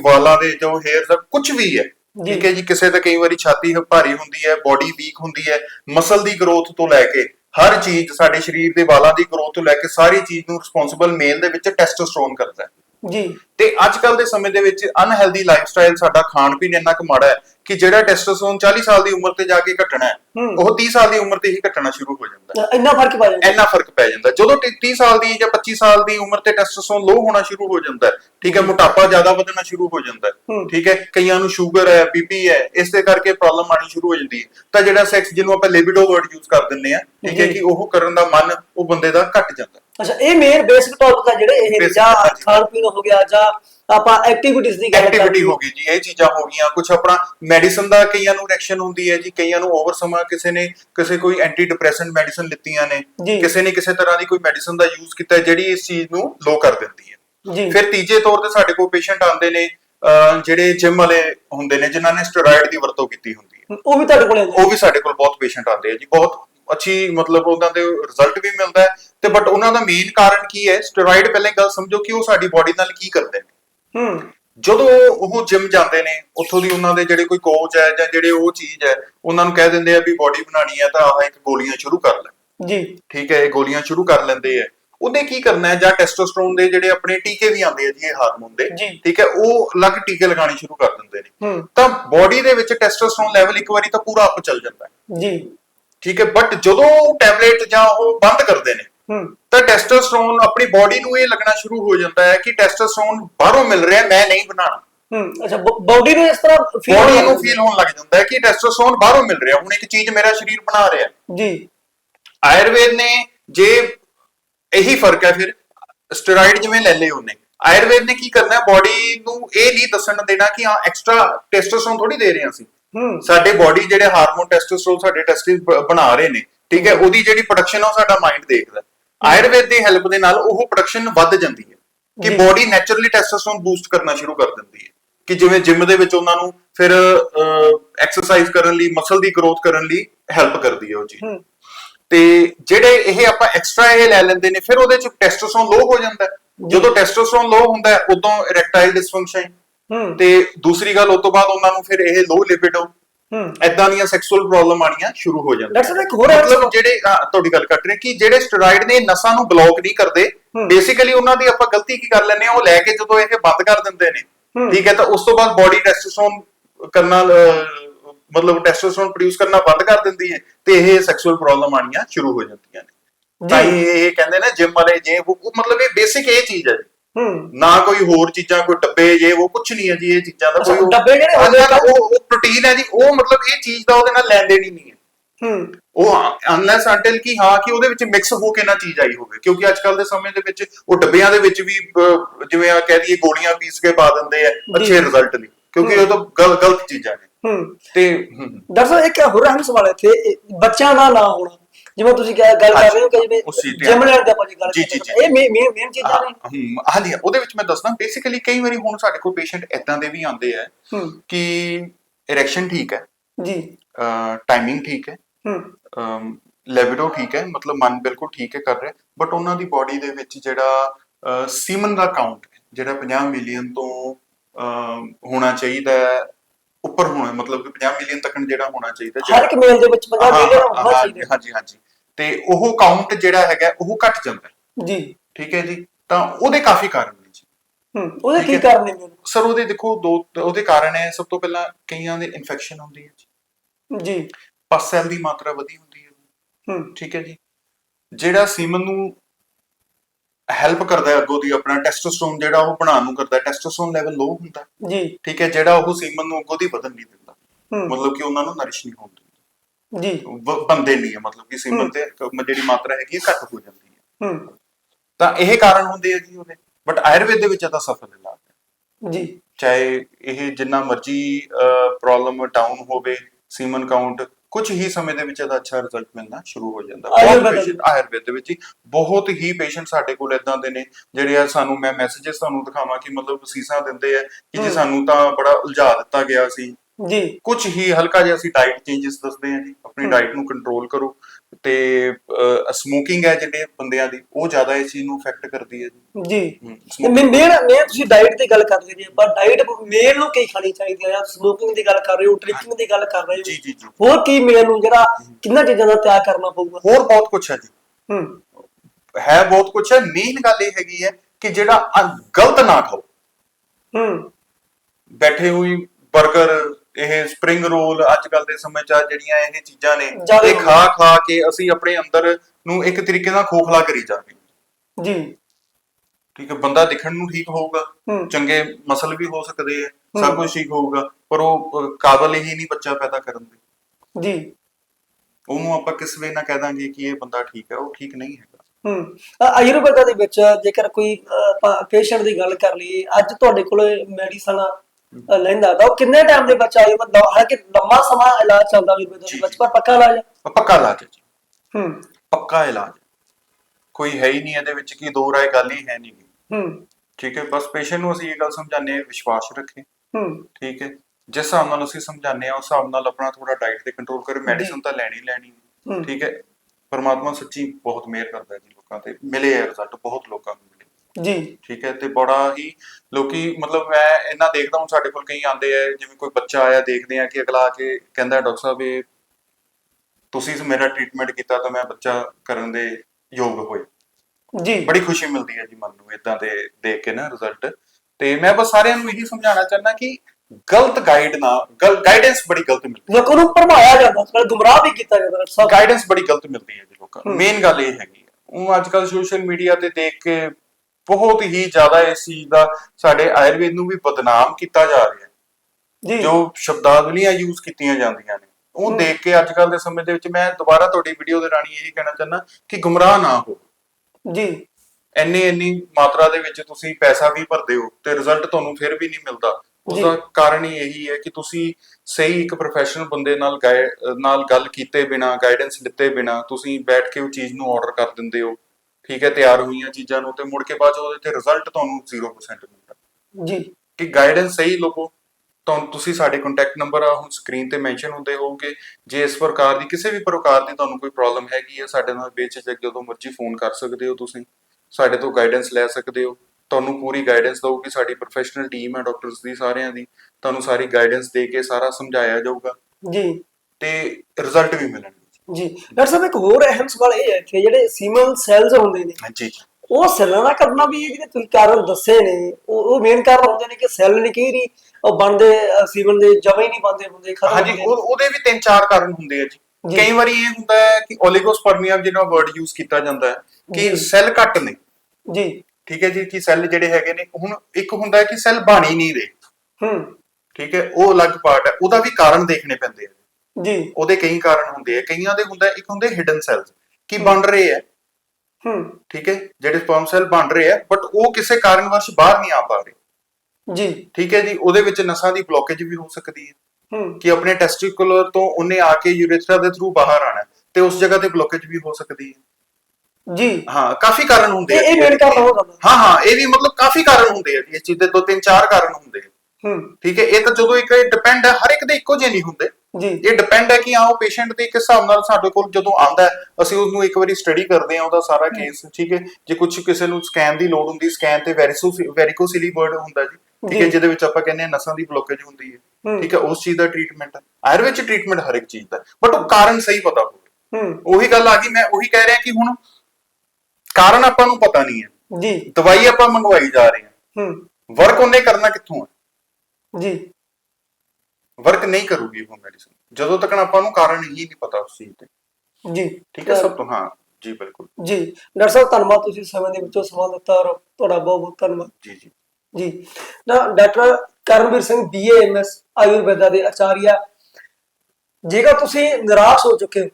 ਵਾਲਾਂ ਦੇ ਜੋ ਹੇਅਰ ਦਾ ਕੁਝ ਵੀ ਹੈ। ਠੀਕ ਹੈ ਜੀ ਕਿਸੇ ਤੇ ਕਈ ਵਾਰੀ ਛਾਤੀ ਭਾਰੀ ਹੁੰਦੀ ਹੈ ਬਾਡੀ ਵੀਕ ਹੁੰਦੀ ਹੈ ਮਸਲ ਦੀ ਗਰੋਥ ਤੋਂ ਲੈ ਕੇ ਹਰ ਚੀਜ਼ ਸਾਡੇ ਸਰੀਰ ਦੇ ਵਾਲਾਂ ਦੀ ਗਰੋਥ ਤੋਂ ਲੈ ਕੇ ਸਾਰੀ ਚੀਜ਼ ਨੂੰ ਰਿਸਪੌਂਸਿਬਲ ਮੇਲ ਦੇ ਵਿੱਚ ਟੈਸਟੋਸਟਰੋਨ ਕਰਦਾ ਹੈ। ਜੀ ਤੇ ਅੱਜ ਕੱਲ ਦੇ ਸਮੇਂ ਦੇ ਵਿੱਚ ਅਨਹੈਲਦੀ ਲਾਈਫਸਟਾਈਲ ਸਾਡਾ ਖਾਣ ਪੀਣ ਇੰਨਾ ਕੁ ਮਾੜਾ ਹੈ ਕਿ ਜਿਹੜਾ ਟੈਸਟੋਸਟੇਰੋਨ 40 ਸਾਲ ਦੀ ਉਮਰ ਤੇ ਜਾ ਕੇ ਘਟਣਾ ਹੈ। ਉਹ 30 ਸਾਲ ਦੀ ਉਮਰ ਤੇ ਹੀ ਘਟਣਾ ਸ਼ੁਰੂ ਹੋ ਜਾਂਦਾ ਹੈ ਇੰਨਾ ਫ਼ਰਕ ਪਾ ਜਾਂਦਾ ਇੰਨਾ ਫ਼ਰਕ ਪੈ ਜਾਂਦਾ। ਜਦੋਂ ਤੀ- 30 ਸਾਲ ਦੀ ਜਾਂ 25 ਸਾਲ ਦੀ ਉਮਰ ਤੇ ਟੈਸਟੋਸਟੇਰੋਨ ਲੋ ਹੋਣਾ ਸ਼ੁਰੂ ਹੋ ਜਾਂਦਾ ਹੈ ਠੀਕ ਹੈ ਮੋਟਾਪਾ ਜ਼ਿਆਦਾ ਵਧਣਾ ਸ਼ੁਰੂ ਹੋ ਜਾਂਦਾ ਹੈ। ਠੀਕ ਹੈ ਕਈਆਂ ਨੂੰ ਸ਼ੂਗਰ ਹੈ ਬੀਪੀ ਹੈ ਇਸ ਦੇ ਕਰਕੇ ਪ੍ਰੋਬਲਮ ਆਣੀ ਸ਼ੁਰੂ ਹੋ ਜਾਂਦੀ ਹੈ ਤਾਂ ਜਿਹੜਾ ਸੈਕਸ ਜਿਹਨੂੰ ਆਪਾਂ ਲਿਬਿਡੋ ਵਰਡ ਯੂਜ਼ ਕਰ ਦਿੰਦੇ ਆ ਠੀਕ ਹੈ। ਕਿ ਉਹ ਕਰਨ ਦਾ ਮਨ ਉਹ ਬੰਦੇ ਦਾ ਘਟ ਜਾਂਦਾ। ਅੱਛਾ ਇਹ ਮੇਨ ਬੇਸਿਕ ਟੌਪਿਕ ਆ ਜਿਹੜੇ ਇਹ Basic, ਜਾਂ। ਖਾਣ ਪੀਣ ਹੋ ਗਿਆ ਜਾਂ ਆਪਾਂ ਐਕਟੀਵਿਟੀਜ਼ ਦੀ ਗੱਲ ਐਕਟੀਵਿਟੀ। ਹੋ ਗਈ ਜੀ ਇਹ ਚੀਜ਼ਾਂ ਹੋ ਗਈਆਂ ਕੁਝ ਆਪਣਾ ਮੈਡੀਸਨ ਦਾ ਕਈਆਂ ਨੂੰ ਰਿਐਕਸ਼ਨ ਹੁੰਦੀ ਹੈ ਜੀ ਕਈਆਂ ਨੂੰ ਓਵਰ ਸਮਾਂ ਕਿਸੇ ਨੇ ਕਿਸੇ ਕੋਈ ਐਂਟੀ ਡਿਪਰੈਸੈਂਟ ਮੈਡੀਸਨ ਲਿੱਤੀਆਂ ਨੇ। ਕਿਸੇ ਨੇ ਕਿਸੇ ਤਰ੍ਹਾਂ ਦੀ ਕੋਈ ਮੈਡੀਸਨ ਦਾ ਯੂਜ਼ ਕੀਤਾ ਹੈ ਜਿਹੜੀ ਇਸ ਚੀਜ਼ ਨੂੰ ਲੋ ਕਰ ਦਿੰਦੀ ਹੈ ਜੀ ਫਿਰ ਤੀਜੇ ਤੌਰ ਤੇ ਸਾਡੇ ਕੋਲ ਪੇਸ਼ੈਂਟ ਆਉਂਦੇ ਨੇ ਅਹ ਜਿਹੜੇ ਜਿਮ ਵਾਲੇ ਹੁੰਦੇ ਨੇ ਜਿਨ੍ਹਾਂ ਨੇ ਸਟੀਰੋਇਡ ਦੀ ਵਰਤੋਂ ਕੀਤੀ ਹੁੰਦੀ ਹੈ ਉਹ ਵੀ ਤੁਹਾਡੇ ਕੋਲ ਆਉਂਦੇ ਉਹ ਵੀ ਸਾਡੇ ਕੋਲ ਬਹੁਤ ਪੇਸ਼ੈਂਟ ਆਉਂਦੇ ਆ ਜੀ ਬਹੁਤ ਅੱਛੀ ਮਤਲਬ ਉਹਨਾਂ ਦੇ ਰਿਜ਼ਲਟ ਵੀ ਮਿਲਦਾ ਹੈ। ਤੇ ਬਟ ਉਹਨਾਂ ਦਾ ਮੇਨ ਕਾਰਨ ਕੀ ਹੈ? ਸਟੀਰੋਇਡ ਪਹਿਲੇ ਗੱਲ ਸਮਝੋ ਕਿ ਉਹ ਸਾਡੀ ਬਾਡੀ ਨਾਲ ਕੀ ਕਰਦੇ ਨੇ। ਹੂੰ। ਜਦੋਂ ਉਹ ਜਿਮ ਜਾਂਦੇ ਨੇ ਉੱਥੋਂ ਦੀ ਉਹਨਾਂ ਦੇ ਜਿਹੜੇ ਕੋਈ ਕੋਚ ਹੈ ਜਾਂ ਜਿਹੜੇ ਉਹ ਚੀਜ਼ ਹੈ ਉਹਨਾਂ ਨੂੰ ਕਹਿ ਦਿੰਦੇ ਆ ਵੀ ਬਾਡੀ ਬਣਾਣੀ ਹੈ ਤਾਂ ਆਹ ਇੱਕ ਗੋਲੀਆਂ ਸ਼ੁਰੂ ਕਰ ਲੈ। ਜੀ। ਠੀਕ ਹੈ ਇਹ ਗੋਲੀਆਂ ਸ਼ੁਰੂ ਕਰ ਲੈਂਦੇ ਆ ਉਹਨੇ ਕੀ ਕਰਨਾ ਹੈ? ਜਾਂ ਟੈਸਟੋਸਟੇਰੋਨ ਦੇ ਜਿਹੜੇ ਆਪਣੇ ਟੀਕੇ ਵੀ ਆਉਂਦੇ ਆ ਜੀ ਇਹ ਹਾਰਮੋਨ ਦੇ। ਠੀਕ ਹੈ ਉਹ ਅਲੱਗ ਟੀਕੇ ਲਗਾਣੇ ਸ਼ੁਰੂ ਕਰ ਦਿੰਦੇ ਨੇ। ਤਾਂ ਬਾਡੀ ਦੇ ਵਿੱਚ ਟੈਸਟੋਸਟੇਰੋਨ ਲੈਵਲ ਇੱਕ ਵਾਰੀ ਤਾਂ ਪੂਰਾ ਅਪ ਚੱਲ ਜਾਂਦਾ ਹੈ। ਜੀ। ਠੀਕ ਹੈ ਬਟ ਜਦੋਂ ਟੈਬਲੇਟ ਜਾਂ ਉਹ ਬੰਦ ਕਰਦੇ ਨੇ ਤਾਂ ਟੈਸਟੋਸਟੇਰੋਨ ਆਪਣੀ ਬਾਡੀ ਨੂੰ ਇਹ ਲੱਗਣਾ ਸ਼ੁਰੂ ਹੋ ਜਾਂਦਾ ਹੈ ਕਿ ਟੈਸਟੋਸਟੇਰੋਨ ਬਾਹਰੋਂ ਮਿਲ ਰਿਹਾ ਮੈਂ ਨਹੀਂ ਬਣਾਉਣਾ। ਹੂੰ ਅੱਛਾ ਬਾਡੀ ਨੂੰ ਇਸ ਤਰ੍ਹਾਂ ਬਾਡੀ ਨੂੰ ਫੀਲ ਹੋਣ ਲੱਗ ਜਾਂਦਾ ਹੈ ਕਿ ਟੈਸਟੋਸਟੇਰੋਨ ਬਾਹਰੋਂ ਮਿਲ ਰਿਹਾ ਹੁਣ ਇੱਕ ਚੀਜ਼ ਮੇਰਾ ਸਰੀਰ ਬਣਾ ਰਿਹਾ। ਜੀ। ਆਯੁਰਵੇਦ ਨੇ ਜੇ ਇਹੀ ਫ਼ਰਕ ਹੈ ਫਿਰ ਸਟੀਰੋਇਡ ਜਿਵੇਂ ਲੈ ਲਏ ਉਹਨੇ। ਆਯੁਰਵੇਦ ਨੇ ਕੀ ਕਰਨਾ ਹੈ ਬਾਡੀ ਨੂੰ ਇਹ ਨਹੀਂ ਦੱਸਣ ਦੇਣਾ ਕਿ ਹਾਂ ਐਕਸਟਰਾ ਟੈਸਟੋਸਟੇਰੋਨ ਥੋੜੀ ਦੇ ਰਹੇ ਹਾਂ ਅਸੀਂ। ਸਾਡੇ ਬਾਡੀ ਜਿਹੜੇ ਹਾਰਮੋਨ ਟੈਸਟੋਸਟੇਰੋਨ ਸਾਡੇ ਟੈਸਟਿਸ ਬਣਾ ਰਹੇ ਨੇ ਠੀਕ ਹੈ ਉਹਦੀ ਜਿਹੜੀ ਪ੍ਰੋਡਕਸ਼ਨ ਆ ਉਹ ਸਾਡਾ ਮਾਈਂਡ ਦੇਖਦਾ। ਆਯੁਰਵੇਦ ਦੀ ਹੈਲਪ ਦੇ ਨਾਲ ਉਹ ਪ੍ਰੋਡਕਸ਼ਨ ਵੱਧ ਜਾਂਦੀ ਹੈ ਕਿ। ਬਾਡੀ ਨੇਚਰਲੀ ਟੈਸਟੋਸਟੇਰੋਨ ਬੂਸਟ ਕਰਨਾ ਸ਼ੁਰੂ ਕਰ ਦਿੰਦੀ ਹੈ। ਕਿ ਜਿਵੇਂ ਜਿਮ ਦੇ ਵਿੱਚ ਉਹਨਾਂ ਨੂੰ ਫਿਰ ਐਕਸਰਸਾਈਜ਼ ਕਰਨ ਲਈ ਮਸਲ ਦੀ ਗਰੋਥ ਕਰਨ ਲਈ ਹੈਲਪ ਕਰਦੀ ਹੈ ਉਹ ਚੀਜ਼। ਤੇ ਜਿਹੜੇ ਇਹ ਆਪਾਂ ਐਕਸਟਰਾ ਇਹ ਲੈ ਲੈਂਦੇ ਨੇ ਫਿਰ ਉਹਦੇ ਚ ਟੈਸਟੋਸਟੇਰੋਨ ਲੋ ਹੋ ਜਾਂਦਾ। ਜਦੋਂ ਟੈਸਟੋਸਟੇਰੋਨ ਲੋ ਹੁੰਦਾ ਉਦੋਂ ਇਰੈਕਟਾਈਲ ਡਿਸਫੰਕਸ਼ਨ ਤੇ ਦੂਸਰੀ ਗੱਲ ਉਸ ਤੋਂ ਬਾਅਦ ਉਹਨਾਂ ਨੂੰ ਫਿਰ ਇਹ ਲੋ ਲਿਪਿਡੋ ਹੂੰ। ਐਦਾਂ ਦੀਆਂ ਸੈਕਸੁਅਲ ਪ੍ਰੋਬਲਮ ਆਣੀਆਂ ਸ਼ੁਰੂ ਹੋ ਜਾਂਦੀਆਂ। ਸਾਹਿਬ ਇੱਕ ਹੋਰ ਮਤਲਬ ਜਿਹੜੇ ਤੁਹਾਡੀ ਗੱਲ ਕੱਟ ਰਹੇ ਕਿ ਜਿਹੜੇ ਸਟੀਰੋਇਡ ਨੇ ਨਸਾਂ ਨੂੰ ਬਲੌਕ ਨਹੀਂ ਕਰਦੇ। ਬੇਸਿਕਲੀ ਉਹਨਾਂ ਦੀ ਆਪਾਂ ਗਲਤੀ ਕੀ ਕਰ ਲੈਂਦੇ ਆ ਉਹ ਲੈ ਕੇ ਜਦੋਂ ਇਹ ਬੰਦ ਕਰ ਦਿੰਦੇ ਨੇ। ਠੀਕ ਹੈ ਤਾਂ ਉਸ ਤੋਂ ਬਾਅਦ ਬਾਡੀ ਟੈਸਟੋਸਟੇਰੋਨ ਕਰਨਾ ਮਤਲਬ ਟੈਸਟੋਸਟੇਰੋਨ ਪ੍ਰੋਡਿਊਸ ਕਰਨਾ ਬੰਦ ਕਰ ਦਿੰਦੀ ਹੈ ਤੇ ਇਹ ਸੈਕਸੁਅਲ ਪ੍ਰੋਬਲਮ ਆਣੀਆਂ ਸ਼ੁਰੂ ਹੋ ਜਾਂਦੀਆਂ ਨੇ। ਤਾਂ ਇਹ ਕਹਿੰਦੇ ਨੇ ਜਿਮ ਵਾਲੇ ਜੇ ਮਤਲਬ ਇਹ ਬੇਸਿਕ ਇਹ ਚੀਜ਼। ਹੂੰ। ਨਾ ਕੋਈ ਹੋਰ ਚੀਜ਼ਾਂ ਕੋਈ ਡੱਬੇ ਜੇ ਉਹ ਕੁਝ ਨਹੀਂ ਹੈ ਜੀ ਇਹ ਚੀਜ਼ਾਂ ਦਾ ਕੋਈ ਡੱਬੇ ਜਿਹੜੇ ਹੁੰਦੇ ਹਾਂ, ਉਹ ਪ੍ਰੋਟੀਨ ਹੈ ਜੀ ਉਹ ਮਤਲਬ ਇਹ ਚੀਜ਼ ਦਾ ਉਹਦੇ ਨਾਲ ਲੈਣ ਦੇਣ ਨਹੀਂ ਹੈ। ਹੂੰ। ਉਹ ਅਨਲੈਸ ਅੰਟਿਲ ਕਿ ਹਾਂ ਕਿ ਉਹਦੇ ਵਿੱਚ ਮਿਕਸ ਹੋ ਕੇ ਨਾ ਚੀਜ਼ ਆਈ ਹੋਵੇ ਕਿਉਂਕਿ ਅੱਜ ਕੱਲ ਦੇ ਸਮੇਂ ਦੇ ਵਿੱਚ ਉਹ ਡੱਬਿਆਂ ਦੇ ਵਿੱਚ ਵੀ ਜਿਵੇਂ ਆ ਕਹਿ ਦਈਏ ਗੋਲੀਆਂ ਪੀਸ ਕੇ ਪਾ ਦਿੰਦੇ ਆ ਅੱਛੇ ਰਿਜ਼ਲਟ ਲਈ ਕਿਉਂਕਿ ਉਹ ਤਾਂ ਗਲ- ਗਲਤ ਚੀਜ਼ਾਂ ਨੇ। ਹੂੰ। ਤੇ ਸਾਹਿਬ ਇੱਕ ਹੋਰ ਅਹਿਮ ਸਵਾਲ ਹੈ ਇੱਥੇ ਬੱਚਿਆਂ ਦਾ ਨਾ ਹੋਣਾ। ਜਿਵੇਂ ਤੁਸੀਂ ਗੱਲ ਕਰ ਰਹੇ ਹੋ ਕਿ ਜਿਵੇਂ ਉਸ ਚੀਜ਼ ਤੇ ਜਿਮ ਲੈਣ ਦਾ ਆਪਾਂ ਜੀ ਗੱਲ। ਇਹ ਮੇਨ ਮੇਨ ਚੀਜ਼ਾਂ ਨੇ। ਹਾਂਜੀ ਉਹਦੇ ਵਿੱਚ ਮੈਂ ਦੱਸਦਾ ਬੇਸਿਕਲੀ ਕਈ ਵਾਰੀ ਹੁਣ ਸਾਡੇ ਕੋਲ ਪੇਸ਼ੈਂਟ ਇਦਾਂ ਦੇ ਵੀ ਆਉਂਦੇ ਆ ਕਿ ਇਰੈਕਸ਼ਨ ਠੀਕ ਹੈ ਜੀ। ਟਾਈਮਿੰਗ ਠੀਕ ਹੈ ਹੂੰ ਲੈਵਿਡੋ ਠੀਕ ਹੈ ਮਤਲਬ ਮਨ ਬਿਲਕੁਲ ਠੀਕ ਹੈ ਕਰ ਰਿਹਾ ਬਟ ਉਹਨਾਂ ਦੀ ਬਾਡੀ ਦੇ ਵਿੱਚ ਜਿਹੜਾ ਸੀਮਨ ਦਾ ਕਾਊਂਟ ਜਿਹੜਾ 50 ਮਿਲੀਅਨ ਤੋਂ ਹੋਣਾ ਚਾਹੀਦਾ ਉੱਪਰ ਹੋਣਾ ਮਤਲਬ ਕਿ 50 ਮਿਲੀਅਨ ਤੱਕ ਜਿਹੜਾ ਹੋਣਾ ਚਾਹੀਦਾ ਹਰ ਇੱਕ ਮੇਲ ਦੇ ਵਿੱਚ 50 ਹਾਂ, ਮਿਲੀਅਨ ਹੋਣਾ ਹਾਂ, ਚਾਹੀਦਾ। ਹਾਂਜੀ ਹਾਂਜੀ। ਤੇ ਉਹ ਕਾਊਂਟ ਜਿਹੜਾ ਹੈਗਾ ਉਹ ਘਟ ਜਾਂਦਾ ਹੈ। ਜੀ। ਠੀਕ ਹੈ ਜੀ? ਤਾਂ ਉਹਦੇ ਕਾਫੀ ਕਾਰਨ ਨੇ ਜੀ। ਹੂੰ ਉਹਦੇ ਠੀਕ ਕੀ ਹੈ। ਕਾਰਨ ਨੇ ਸਰ ਉਹਦੇ ਦੇਖੋ ਦੋ ਉਹਦੇ ਕਾਰਨ ਹੈ ਸਭ ਤੋਂ ਪਹਿਲਾਂ ਕਈਆਂ ਦੇ ਇਨਫੈਕਸ਼ਨ ਹੁੰਦੀ ਹੈ ਜੀ। ਜੀ। ਪਸ ਸੈਲ ਦੀ ਮਾਤਰਾ ਵਧੀ ਹੁੰਦੀ ਹੈ। ਹੂੰ। ਠੀਕ ਹੈ ਜੀ? ਜਿਹੜਾ ਸੀਮਨ ਨੂੰ ਹੈਲਪ ਕਰਦਾ ਹੈ ਅੱਗੋਂ ਦੀ ਆਪਣਾ ਟੈਸਟੋਸਟੇਰੋਨ ਜਿਹੜਾ ਉਹ ਬਣਾਉਣ ਨੂੰ ਕਰਦਾ ਟੈਸਟੋਸਟੇਰੋਨ ਲੈਵਲ ਲੋ ਹੁੰਦਾ। ਜੀ। ਠੀਕ ਹੈ ਜਿਹੜਾ ਉਹ ਸੀਮਨ ਨੂੰ ਅੱਗੋਂ ਦੀ ਵਧਣ ਨਹੀਂ ਦਿੰਦਾ। ਮਤਲਬ ਕਿ ਉਹਨਾਂ ਨੂੰ ਨਰਿਸ਼ ਨਹੀਂ ਹੋਣ ਦਿੰਦਾ। ਜੀ। ਬੰਦੇ ਨਹੀਂ ਹੈ ਮਤਲਬ ਕਿ ਸੀਮਨ। ਤੇ ਜਿਹੜੀ ਮਾਤਰਾ ਹੈਗੀ ਹੈ ਘੱਟ ਹੋ ਜਾਂਦੀ ਹੈ। ਹੂੰ। ਤਾਂ ਇਹ ਕਾਰਨ ਹੁੰਦੇ ਆ ਜੀ ਉਹਦੇ। ਬਟ ਆਯੁਰਵੇਦ ਦੇ ਵਿੱਚ ਇਹਦਾ ਸਫਲ ਇਲਾਜ ਹੈ। ਜੀ। ਚਾਹੇ ਇਹ ਜਿੰਨਾ ਮਰਜ਼ੀ ਪ੍ਰੋਬਲਮ ਡਾਊਨ ਹੋਵੇ ਸੀਮਨ ਕਾਊਂਟ ਕੁਝ ਹੀ ਸਮੇਂ ਦੇ ਵਿੱਚ ਇਹਦਾ ਅੱਛਾ ਰਿਜ਼ਲਟ ਮਿਲਣਾ ਸ਼ੁਰੂ ਹੋ ਜਾਂਦਾ ਬਹੁਤ patient- ਆਯੁਰਵੇਦ ਦੇ ਵਿੱਚ ਹੀ ਬਹੁਤ ਹੀ ਪੇਸ਼ੈਂਟ ਸਾਡੇ ਕੋਲ ਇਦਾਂ ਦੇ ਨੇ ਜਿਹੜੇ ਆ ਸਾਨੂੰ ਮੈਂ ਮੈਸੇजेस ਤੁਹਾਨੂੰ ਦਿਖਾਵਾਂ ਕਿ ਮਤਲਬ ਸੀਸਾਂ ਦਿੰਦੇ ਆ ਕਿ ਜੀ। ਸਾਨੂੰ ਤਾਂ ਬੜਾ ਉਲਝਾ ਦਿੱਤਾ ਗਿਆ ਸੀ ਜੀ ਕੁਝ ਹੀ ਹਲਕਾ ਜਿਹਾ ਅਸੀਂ ਡਾਈਟ ਚੇਂਜਸ ਦੱਸਦੇ ਆ ਜੀ ਆਪਣੀ। ਡਾਈਟ ਨੂੰ ਕੰਟਰੋਲ ਕਰੋ ਤੇ ਸਮੋਕਿੰਗ ਹੈ ਜਿਹੜੇ ਬੰਦਿਆਂ ਦੀ ਉਹ ਜ਼ਿਆਦਾ ਇਸ ਚੀਜ਼ ਨੂੰ ਅਫੈਕਟ ਕਰਦੀ ਹੈ ਜੀ। ਜੀ। ਮੈਂ ਮੇਨ ਮੈਂ ਤੁਸੀਂ ਡਾਈਟ ਦੀ ਗੱਲ ਕਰ ਰਹੇ ਹੋ ਪਰ ਡਾਈਟ ਮੇਲ ਨੂੰ ਕੀ ਖਾਣੀ ਚਾਹੀਦੀ ਹੈ ਜਾਂ ਸਮੋਕਿੰਗ ਦੀ ਗੱਲ ਕਰ ਰਹੇ ਹੋ ਡਰਿੰਕਿੰਗ ਦੀ ਗੱਲ ਕਰ ਰਹੇ ਜੀ ਹੋ? ਜੀ ਜੀ ਹੋਰ ਕੀ ਮੇਲ ਨੂੰ ਜਿਹੜਾ ਕਿੰਨਾ ਚੀਜ਼ਾਂ ਦਾ ਤਿਆਗ ਕਰਨਾ ਪਊਗਾ? ਹੋਰ ਬਹੁਤ ਕੁਝ ਹੈ ਜੀ। ਹੂੰ। ਹੈ ਬਹੁਤ ਕੁਝ ਹੈ। ਮੇਨ ਗੱਲ ਇਹ ਹੈਗੀ ਹੈ ਕਿ ਜਿਹੜਾ ਗਲਤ ਨਾ ਖਾਓ। ਹੂੰ। ਬੈਠੇ ਹੋਈ 버ਗਰ ਇਹ ਸਪਰਿੰਗ ਰੋਲ ਅੱਜ ਕੱਲ ਦੇ ਸਮੇਂ 'ਚ ਆ ਜਿਹੜੀਆਂ ਇਹ ਚੀਜ਼ਾਂ ਨੇ ਜ਼ਿਆਦਾ ਇਹ ਖਾ ਖਾ ਕੇ ਅਸੀਂ ਆਪਣੇ ਅੰਦਰ ਨੂੰ ਇੱਕ ਤਰੀਕੇ ਨਾਲ ਖੋਖਲਾ ਕਰੀ ਜਾਂਦੇ ਹਾਂ। ਜੀ। ਠੀਕ ਹੈ ਬੰਦਾ ਦਿਖਣ ਨੂੰ ਠੀਕ ਹੋਊਗਾ ਹੂੰ। ਚੰਗੇ ਮਸਲ ਵੀ ਹੋ ਸਕਦੇ ਆ ਸਭ ਕੁਝ ਠੀਕ ਹੋਊਗਾ ਪਰ ਉਹ ਕਾਬਲ ਹੀ ਨਹੀਂ ਬੱਚਾ ਪੈਦਾ ਕਰਨ ਦੇ। ਜੀ। ਉਹਨੂੰ ਆਪਾਂ ਕਿਸ ਵੇ ਨਾਲ ਕਹਿ ਦਾਂਗੇ ਕਿ ਇਹ ਬੰਦਾ ਠੀਕ ਹੈ ਉਹ ਠੀਕ ਨਹੀਂ ਹੈਗਾ। ਹੂੰ। ਅ- ਆਯੁਰਵੇਦਾ ਦੇ ਵਿੱਚ ਜੇਕਰ ਕੋਈ ਪੇਸ਼ੈਂਟ ਦੀ ਗੱਲ ਕਰ ਲਈਏ ਅੱਜ ਤੁਹਾਡੇ ਕੋਲ ਮੈਡੀਸਨ ਲੈਂਦਾ ਤਾਂ ਉਹ ਕਿੰਨੇ ਟਾਈਮ ਦੇ ਵਿੱਚ ਆਯੁਰਵੇਦ ਦਾ ਹਾਲਾਂਕਿ ਲੰਮਾ ਸਮਾਂ ਇਲਾਜ ਚੱਲਦਾ ਆਯੁਰਵੇਦ ਦੇ ਵਿੱਚ? ਪਰ ਪੱਕਾ ਇਲਾਜ ਹੈ? ਪੱਕਾ ਇਲਾਜ ਹੈ ਜੀ। ਹੂੰ। ਪੱਕਾ ਇਲਾਜ ਕੋਈ ਹੈ ਹੀ ਨਹੀਂ ਇਹਦੇ ਵਿੱਚ ਕੀ ਦੋ ਰਾਏ ਗੱਲ ਹੀ ਹੈ ਨਹੀਂ ਗੀ। ਹੂੰ। ਠੀਕ ਹੈ ਬਸ ਪੇਸ਼ੈਂਟ ਨੂੰ ਅਸੀਂ ਇਹ ਗੱਲ ਸਮਝਾਉਂਦੇ ਹਾਂ ਵਿਸ਼ਵਾਸ ਰੱਖੇ। ਹੂੰ। ਠੀਕ ਹੈ ਜਿਸ ਹਿਸਾਬ ਨਾਲ ਅਸੀਂ ਸਮਝਾਉਂਦੇ ਹਾਂ ਉਸ ਹਿਸਾਬ ਨਾਲ ਆਪਣਾ ਥੋੜਾ ਡਾਈਟ ਤੇ ਕੰਟਰੋਲ ਕਰੇ ਮੈਡੀਸਨ ਤਾਂ ਲੈਣੀ ਲੈਣੀ ਹੈ। ਹੂੰ। ਠੀਕ ਹੈ ਪਰਮਾਤਮਾ ਸੱਚੀ ਬਹੁਤ ਮਿਹਰ ਕਰਦਾ ਹੈ ਜੀ ਲੋਕਾਂ ਤੇ। ਮਿਲੇ ਹੈ ਰਿਜ਼ਲਟ ਬਹੁਤ ਲੋਕਾਂ ਨੂੰ। ਮਿਲੇ ਜੀ। ਠੀਕ ਹੈ ਤੇ ਬੜਾ ਹੀ ਲੋਕੀ ਮਤਲਬ ਮੈਂ ਇਹਨਾਂ ਦੇਖਦਾ ਹੁਣ ਸਾਡੇ ਕੋਲ ਕਈ ਆਉਂਦੇ ਆ ਜਿਵੇਂ ਕੋਈ ਬੱਚਾ ਆਇਆ ਦੇਖਦੇ ਆ ਕਿ ਅਗਲਾ ਆ ਕੇ ਕਹਿੰਦਾ ਡਾਕਟਰ ਸਾਹਿਬ ਇਹ ਤੁਸੀਂ ਮੇਰਾ ਟ੍ਰੀਟਮੈਂਟ ਕੀਤਾ ਤਾਂ ਮੈਂ ਬੱਚਾ ਕਰਨ ਦੇ ਯੋਗ ਹੋਏ ਜੀ। ਬੜੀ ਖੁਸ਼ੀ ਮਿਲਦੀ ਹੈ ਜੀ ਮਨ ਨੂੰ ਇਦਾਂ ਦੇ ਦੇਖ ਕੇ ਨਾ ਰਿਜ਼ਲਟ ਤੇ ਮੈਂ ਬਸ ਸਾਰਿਆਂ ਨੂੰ ਇਹੀ ਸਮਝਾਉਣਾ ਚਾਹੁੰਦਾ ਕਿ ਗਲਤ ਗਾਈਡ ਨਾ ਗਾਈਡੈਂਸ ਬੜੀ ਗਲਤ ਮਿਲਦੀ ਲੋਕਾਂ ਨੂੰ ਭਰਮਾਇਆ ਜਾਂਦਾ ਨਾਲ ਗੁੰਮਰਾਹ ਵੀ ਕੀਤਾ ਜਾਂਦਾ ਸਾਹਿਬ। ਗਾਈਡੈਂਸ ਬੜੀ ਗਲਤ ਮਿਲਦੀ ਹੈ ਜੀ ਲੋਕਾਂ ਨੂੰ। ਮੇਨ ਗੱਲ ਇਹ ਹੈਗੀ ਹੈ। ਉਹ ਅੱਜ ਕੱਲ ਸੋਸ਼ਲ ਮੀਡੀਆ ਤੇ ਦੇਖ ਕੇ ਬਹੁਤ ਹੀ ਜ਼ਿਆਦਾ ਇਸ ਚੀਜ਼ ਦਾ ਸਾਡੇ ਆਯੁਰਵੇਦ ਨੂੰ ਵੀ ਬਦਨਾਮ ਕੀਤਾ ਜਾ ਰਿਹਾ ਹੈ। ਜੀ। ਜੋ ਸ਼ਬਦਾਵਲੀਆਂ ਯੂਜ਼ ਕੀਤੀਆਂ ਜਾਂਦੀਆਂ ਨੇ। ਉਹ। ਦੇਖ ਕੇ ਅੱਜ ਕੱਲ ਦੇ ਸਮੇਂ ਦੇ ਵਿੱਚ ਮੈਂ ਦੁਬਾਰਾ ਤੁਹਾਡੀ ਵੀਡੀਓ ਦੇ ਰਾਹੀਂ ਇਹੀ ਕਹਿਣਾ ਚਾਹੁੰਦਾ ਕਿ ਗੁੰਮਰਾਹ ਨਾ ਹੋ। ਜੀ। ਇੰਨੀ ਇੰਨੀ ਮਾਤਰਾ ਦੇ ਵਿੱਚ ਤੁਸੀਂ ਪੈਸਾ ਵੀ ਭਰਦੇ ਹੋ ਤੇ ਰਿਜ਼ਲਟ ਤੁਹਾਨੂੰ ਫਿਰ ਵੀ ਨਹੀਂ ਮਿਲਦਾ। ਉਸ। ਦਾ ਕਾਰਨ ਹੀ ਇਹੀ ਹੈ ਕਿ ਤੁਸੀਂ ਸਹੀ ਇੱਕ ਪ੍ਰੋਫੈਸ਼ਨਲ ਬੰਦੇ ਨਾਲ ਨਾਲ ਗੱਲ ਕੀਤੇ ਬਿਨਾ ਗਾਈਡੈਂਸ ਲਿੱਤੇ ਬਿਨਾ ਤੁਸੀਂ ਬੈਠ ਕੇ ਉਹ ਚੀਜ਼ ਨੂੰ ਆਰਡਰ ਕਰ ਦਿੰਦੇ ਹੋ। ਠੀਕ ਹੈ ਤਿਆਰ ਹੋਈਆਂ ਚੀਜ਼ਾਂ ਨੂੰ ਤੇ ਮੁੜ ਕੇ ਬਾਅਦ 'ਚ ਉਹਦੇ ਤੇ ਰਿਜ਼ਲਟ ਤੁਹਾਨੂੰ 0% ਮਿਲਦਾ। ਜੀ। ਕਿ ਗਾਈਡੈਂਸ ਸਹੀ ਲਵੋ ਤੁਹਾਨੂੰ ਤੁਸੀਂ ਸਾਡੇ ਕੰਟੈਕਟ ਨੰਬਰ ਆ ਹੁਣ ਸਕਰੀਨ ਤੇ ਮੈਂਸ਼ਨ ਹੁੰਦੇ ਹੋਗੇ ਜੇ ਇਸ ਪ੍ਰਕਾਰ ਦੀ ਕਿਸੇ ਵੀ ਪ੍ਰਕਾਰ ਦੀ ਤੁਹਾਨੂੰ ਕੋਈ ਪ੍ਰੋਬਲਮ ਹੈਗੀ ਹੈ ਸਾਡੇ ਨਾਲ ਬੇਝਿਜਕ ਜਦੋਂ ਮਰਜ਼ੀ ਫੋਨ ਕਰ ਸਕਦੇ ਹੋ ਤੁਸੀਂ। ਸਾਡੇ ਤੋਂ ਗਾਈਡੈਂਸ ਲੈ ਸਕਦੇ ਹੋ। ਤੁਹਾਨੂੰ ਪੂਰੀ ਗਾਈਡੈਂਸ ਦਊਗੀ ਸਾਡੀ ਪ੍ਰੋਫੈਸ਼ਨਲ ਟੀਮ ਹੈ ਡਾਕਟਰਸ ਦੀ ਸਾਰਿਆਂ ਦੀ। ਤੁਹਾਨੂੰ ਸਾਰੀ ਗਾਈਡੈਂਸ ਦੇ ਕੇ ਸਾਰਾ ਸਮਝਾਇਆ ਜਾਊਗਾ। ਜੀ। ਤੇ ਰਿਜ਼ਲਟ ਵੀ ਮਿਲਣਗੇ। ਜੀ। ਡਾਕਟਰ ਸਾਹਿਬ ਇੱਕ ਹੋਰ ਅਹਿਮ ਸਵਾਲ ਇਹ ਹੈ ਕਿ ਜਿਹੜੇ ਸੀਮਨ ਸੈਲਸ ਹੁੰਦੇ ਨੇ ਹਾਂਜੀ। ਉਹ ਸੈੱਲਾਂ ਦਾ ਕਰਨਾ ਵੀ ਇਹ ਜਿਹੜੇ ਤੁਸੀਂ ਕਾਰਨ ਦੱਸੇ ਨੇ ਉਹ ਉਹ ਮੇਨ ਕਾਰਨ ਹੁੰਦੇ ਨੇ ਕਿ ਸੈੱਲ ਵਾਰੀ ਉਹ ਬਣਦੇ ਸੀਮਨ ਦੇ ਜਮਾ ਹੀ ਨਹੀਂ ਬਣਦੇ ਹੁੰਦੇ ਖਤਮ ਹਾਂਜੀ ਉਹ ਉਹਦੇ ਵੀ ਤਿੰਨ ਚਾਰ ਕਾਰਨ ਹੁੰਦੇ ਆ ਜੀ। ਜੀ। ਕਈ ਵਾਰੀ ਇਹ ਹੁੰਦਾ ਹੈ ਕਿ ਓਲੀਗੋਸਪਰਮੀਆ ਜਿਹੜਾ ਵਰਡ ਯੂਜ਼ ਕੀਤਾ ਜਾਂਦਾ ਹੈ ਕਿ ਜੀ। ਸੈੱਲ ਘੱਟ ਨੇ। ਜੀ। ਠੀਕ ਹੈ ਜੀ ਕਿ ਸੈੱਲ ਜਿਹੜੇ ਹੈਗੇ ਨੇ ਹੁਣ ਇੱਕ ਹੁੰਦਾ ਹੈ ਕਿ ਸੈੱਲ ਬਣ ਹੀ ਨਹੀਂ ਰਹੇ। ਹੂੰ। ਠੀਕ ਹੈ ਉਹ ਅਲੱਗ ਪਾਰਟ ਹੈ ਉਹਦਾ ਵੀ ਕਾਰਨ ਦੇਖਣੇ ਪੈਂਦੇ ਆ। ਜੀ। ਉਹਦੇ ਕਈ ਕਾਰਨ ਹੁੰਦੇ ਆ। ਕਈਆਂ ਦੇ ਹੁੰਦਾ ਇੱਕ ਹੁੰਦੇ ਹਿਡਨ ਸੈਲਸ ਕੀ ਬਣ ਰਹੇ ਆ। ਹੂੰ। ਠੀਕ ਹੈ? ਜਿਹੜੇ ਸਪਰਮ ਸੈੱਲ ਬਣ ਰਹੇ ਆ ਬਟ ਉਹ ਕਿਸੇ ਕਾਰਨਵਸ਼ ਬਾਹਰ ਨਹੀਂ ਆ ਪਾ ਰਹੇ। ਜੀ। ਠੀਕ ਹੈ ਜੀ? ਉਹਦੇ ਵਿੱਚ ਨਸਾਂ ਦੀ ਬਲੋਕੇਜ ਵੀ ਹੋ ਸਕਦੀ ਹੈ। ਹੂੰ। ਕਿ ਆਪਣੇ ਟੈਸਟੀਕੂਲਰ ਤੋਂ ਉਹਨੇ ਆ ਕੇ ਯੂਰੇਥਰਾ ਦੇ ਥਰੂ ਬਾਹਰ ਆਣਾ ਤੇ ਉਸ ਜਗ੍ਹਾ ਤੇ ਬਲੋਕੇਜ ਵੀ ਹੋ ਸਕਦੀ ਹੈ। ਜੀ। ਹਾਂ ਕਾਫੀ ਕਾਰਨ ਹੁੰਦੇ ਆ ਇਹ ਮੇਨ ਕਾਰਨ ਹੋ ਜਾਂਦਾ। ਹਾਂ ਹਾਂ ਇਹ ਵੀ ਮਤਲਬ ਕਾਫੀ ਕਾਰਨ ਹੁੰਦੇ ਆ ਜੀ। ਇਸ ਚੀਜ਼ ਦੇ ਦੋ ਤਿੰਨ ਚਾਰ ਕਾਰਨ ਹੁੰਦੇ ਆ। ਹੂੰ। ਠੀਕ ਹੈ? ਇਹ ਤਾਂ ਜਦੋਂ ਇੱਕ ਡਿਪੈਂਡ ਹੈ ਹਰ ਇੱਕ ਦੇ ਇੱਕੋ ਜਿਹੇ ਨਹੀਂ ਹੁੰਦੇ। ਜੀ। ਇਹ ਡਿਪੈਂਡ ਹੈ ਕਿ ਆ ਉਹ ਪੇਸ਼ੈਂਟ ਦੇ ਕਿਸ ਹਿਸਾਬ ਨਾਲ ਸਾਡੇ ਕੋਲ ਜਦੋਂ ਆਂਦਾ ਹੈ ਅਸੀਂ ਉਸ ਨੂੰ ਇੱਕ ਵਾਰੀ ਸਟੱਡੀ ਕਰਦੇ ਹਾਂ ਉਹਦਾ ਸਾਰਾ ਕੇਸ ਠੀਕ ਹੈ? ਜੇ ਕੁਝ ਕਿਸੇ ਨੂੰ ਸਕੈਨ ਦੀ ਲੋੜ ਹੁੰਦੀ ਸਕੈਨ ਤੇ ਵੈਰੀਸੋ ਵੈਰੀਕੋਸਿਲੀ ਵਰਡ ਹੁੰਦਾ ਜੀ ਠੀਕ ਹੈ। ਜਿਹਦੇ ਵਿੱਚ ਆਪਾਂ ਕਹਿੰਦੇ ਹਾਂ ਨਸਾਂ ਦੀ ਬਲੋਕੇਜ ਹੁੰਦੀ ਹੈ। ਠੀਕ ਹੈ? ਉਸ ਚੀਜ਼ ਦਾ ਟ੍ਰੀਟਮੈਂਟ ਹੈ। ਆਯੁਰਵੇਦ ਚ ਟ੍ਰੀਟਮੈਂਟ ਹਰ ਇੱਕ ਚੀਜ਼ ਦਾ ਬਟ ਉਹ ਕਾਰਨ ਸਹੀ ਪਤਾ ਹੋਵੇ। ਹੂੰ ਉਹੀ ਗੱਲ ਆ ਗਈ ਮੈਂ ਉਹੀ ਕਹਿ ਰਿਹਾ ਕਿ ਹੁਣ ਕਾਰਨ ਆਪਾਂ ਨੂੰ ਪਤਾ ਨਹੀਂ ਹੈ। ਜੀ। ਦਵਾਈ ਆਪਾਂ ਮੰਗਵਾਈ ਜਾ ਰਹੇ ਹਾਂ। ਹੂੰ ਵਰਕ ਉਹਨੇ ਕਰਨਾ ਕਿੱਥੋਂ ਹੈ? ਜੀ। ਵਰਕ ਨਹੀਂ ਕਰੂਗੀ ਉਹ ਮੈਡੀਸਨ ਜਦੋਂ ਤੱਕ ਆਪਾਂ ਨੂੰ ਕਾਰਨ ਹੀ ਨਹੀਂ ਪਤਾ ਉਸ ਚੀਜ਼ ਦੇ। ਜੀ ਠੀਕ ਹੈ ਸਭ ਤੋਂ ਹਾਂ ਜੀ ਬਿਲਕੁਲ। ਜੀ ਡਾਕਟਰ ਸਾਹਿਬ ਧੰਨਵਾਦ ਤੁਸੀਂ ਸਮੇਂ ਦੇ ਵਿੱਚੋਂ ਸਮਾਂ ਦਿੱਤਾ ਔਰ ਤੁਹਾਡਾ ਬਹੁਤ ਬਹੁਤ ਧੰਨਵਾਦ। ਜੀ ਜੀ। ਜੀ ਨਾ doctor Karamveer Singh BA MS Ayurveda ਦੇ ਆਚਾਰੀਆ। ਜੇਕਰ ਤੁਸੀਂ ਨਿਰਾਸ਼ ਹੋ ਚੁੱਕੇ ਹੋ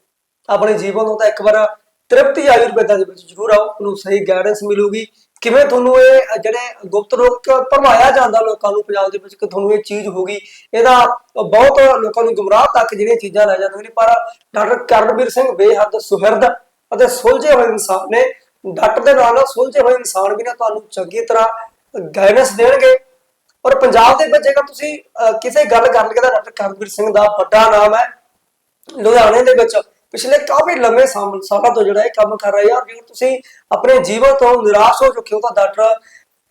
ਆਪਣੇ ਜੀਵਨ ਤੋਂ ਤਾਂ ਇੱਕ ਵਾਰ ਤ੍ਰਿਪਤੀ ਆਯੁਰਵੇਦਾ ਦੇ ਵਿੱਚ ਜ਼ਰੂਰ ਆਓ। ਤੁਹਾਨੂੰ ਸਹੀ ਗਾਈਡੈਂਸ ਮਿਲੂਗੀ। ਕਿਵੇਂ ਤੁਹਾਨੂੰ ਇਹ ਜਿਹੜੇ ਗੁਪਤ ਰੋਗ ਭਰਮਾਇਆ ਜਾਂਦਾ ਲੋਕਾਂ ਨੂੰ ਪੰਜਾਬ ਦੇ ਵਿੱਚ ਕਿ ਤੁਹਾਨੂੰ ਇਹ ਚੀਜ਼ ਹੋ ਗਈ? ਇਹਦਾ ਬਹੁਤ ਲੋਕਾਂ ਨੂੰ ਗੁੰਮਰਾਹ ਤੱਕ ਜਿਹੜੀਆਂ ਚੀਜ਼ਾਂ ਲੈ ਜਾਂਦੀਆਂ ਨੇ, ਪਰ ਡਾਕਟਰ ਕਰਨਵੀਰ ਸਿੰਘ ਬੇਹੱਦ ਸੁਹਿਰਦ ਅਤੇ ਸੁਲਝੇ ਹੋਏ ਇਨਸਾਨ ਨੇ। ਡਾਕਟਰ ਦੇ ਨਾਲ ਨਾਲ ਸੁਲਝੇ ਹੋਏ ਇਨਸਾਨ ਵੀ ਨਾ, ਤੁਹਾਨੂੰ ਚੰਗੀ ਤਰ੍ਹਾਂ ਗਾਈਡੈਂਸ ਦੇਣਗੇ। ਔਰ ਪੰਜਾਬ ਦੇ ਵਿੱਚ ਜੇਕਰ ਤੁਸੀਂ ਕਿਸੇ ਗੱਲ ਕਰਨ ਲੱਗੇ ਤਾਂ ਡਾਕਟਰ ਕਰਨਵੀਰ ਸਿੰਘ ਦਾ ਵੱਡਾ ਨਾਮ ਹੈ। ਲੁਧਿਆਣੇ ਦੇ ਵਿੱਚ ਪਿਛਲੇ ਕਾਫੀ ਲੰਮੇ ਸਾਲਾਂ ਤੋਂ ਜਿਹੜਾ ਇਹ ਕੰਮ ਕਰ ਰਹੇ ਆ ਔਰ ਜੇਕਰ ਤੁਸੀਂ ਆਪਣੇ ਜੀਵਨ ਤੋਂ ਨਿਰਾਸ਼ ਹੋ ਚੁੱਕੇ ਹੋ ਤਾਂ ਡਾਕਟਰ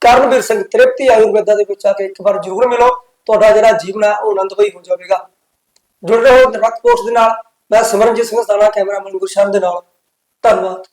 ਕਰਨਵੀਰ ਸਿੰਘ ਤ੍ਰਿਪਤੀ ਆਯੁਰਵੇਦਾ ਦੇ ਵਿੱਚ ਆ ਕੇ ਇੱਕ ਵਾਰ ਜ਼ਰੂਰ ਮਿਲੋ। ਤੁਹਾਡਾ ਜਿਹੜਾ ਜੀਵਨ ਹੈ ਉਹ ਆਨੰਦਮਈ ਹੋ ਜਾਵੇਗਾ। ਜੁੜ ਰਹੋ ਨਿਰਵਕ ਪੋਸਟ ਦੇ ਨਾਲ। ਮੈਂ ਸਿਮਰਨਜੀਤ ਸਿੰਘ ਸਦਾਨਾ ਕੈਮਰਾਮੈਨ ਗੁਰਸ਼ਰਨ ਦੇ ਨਾਲ। ਧੰਨਵਾਦ।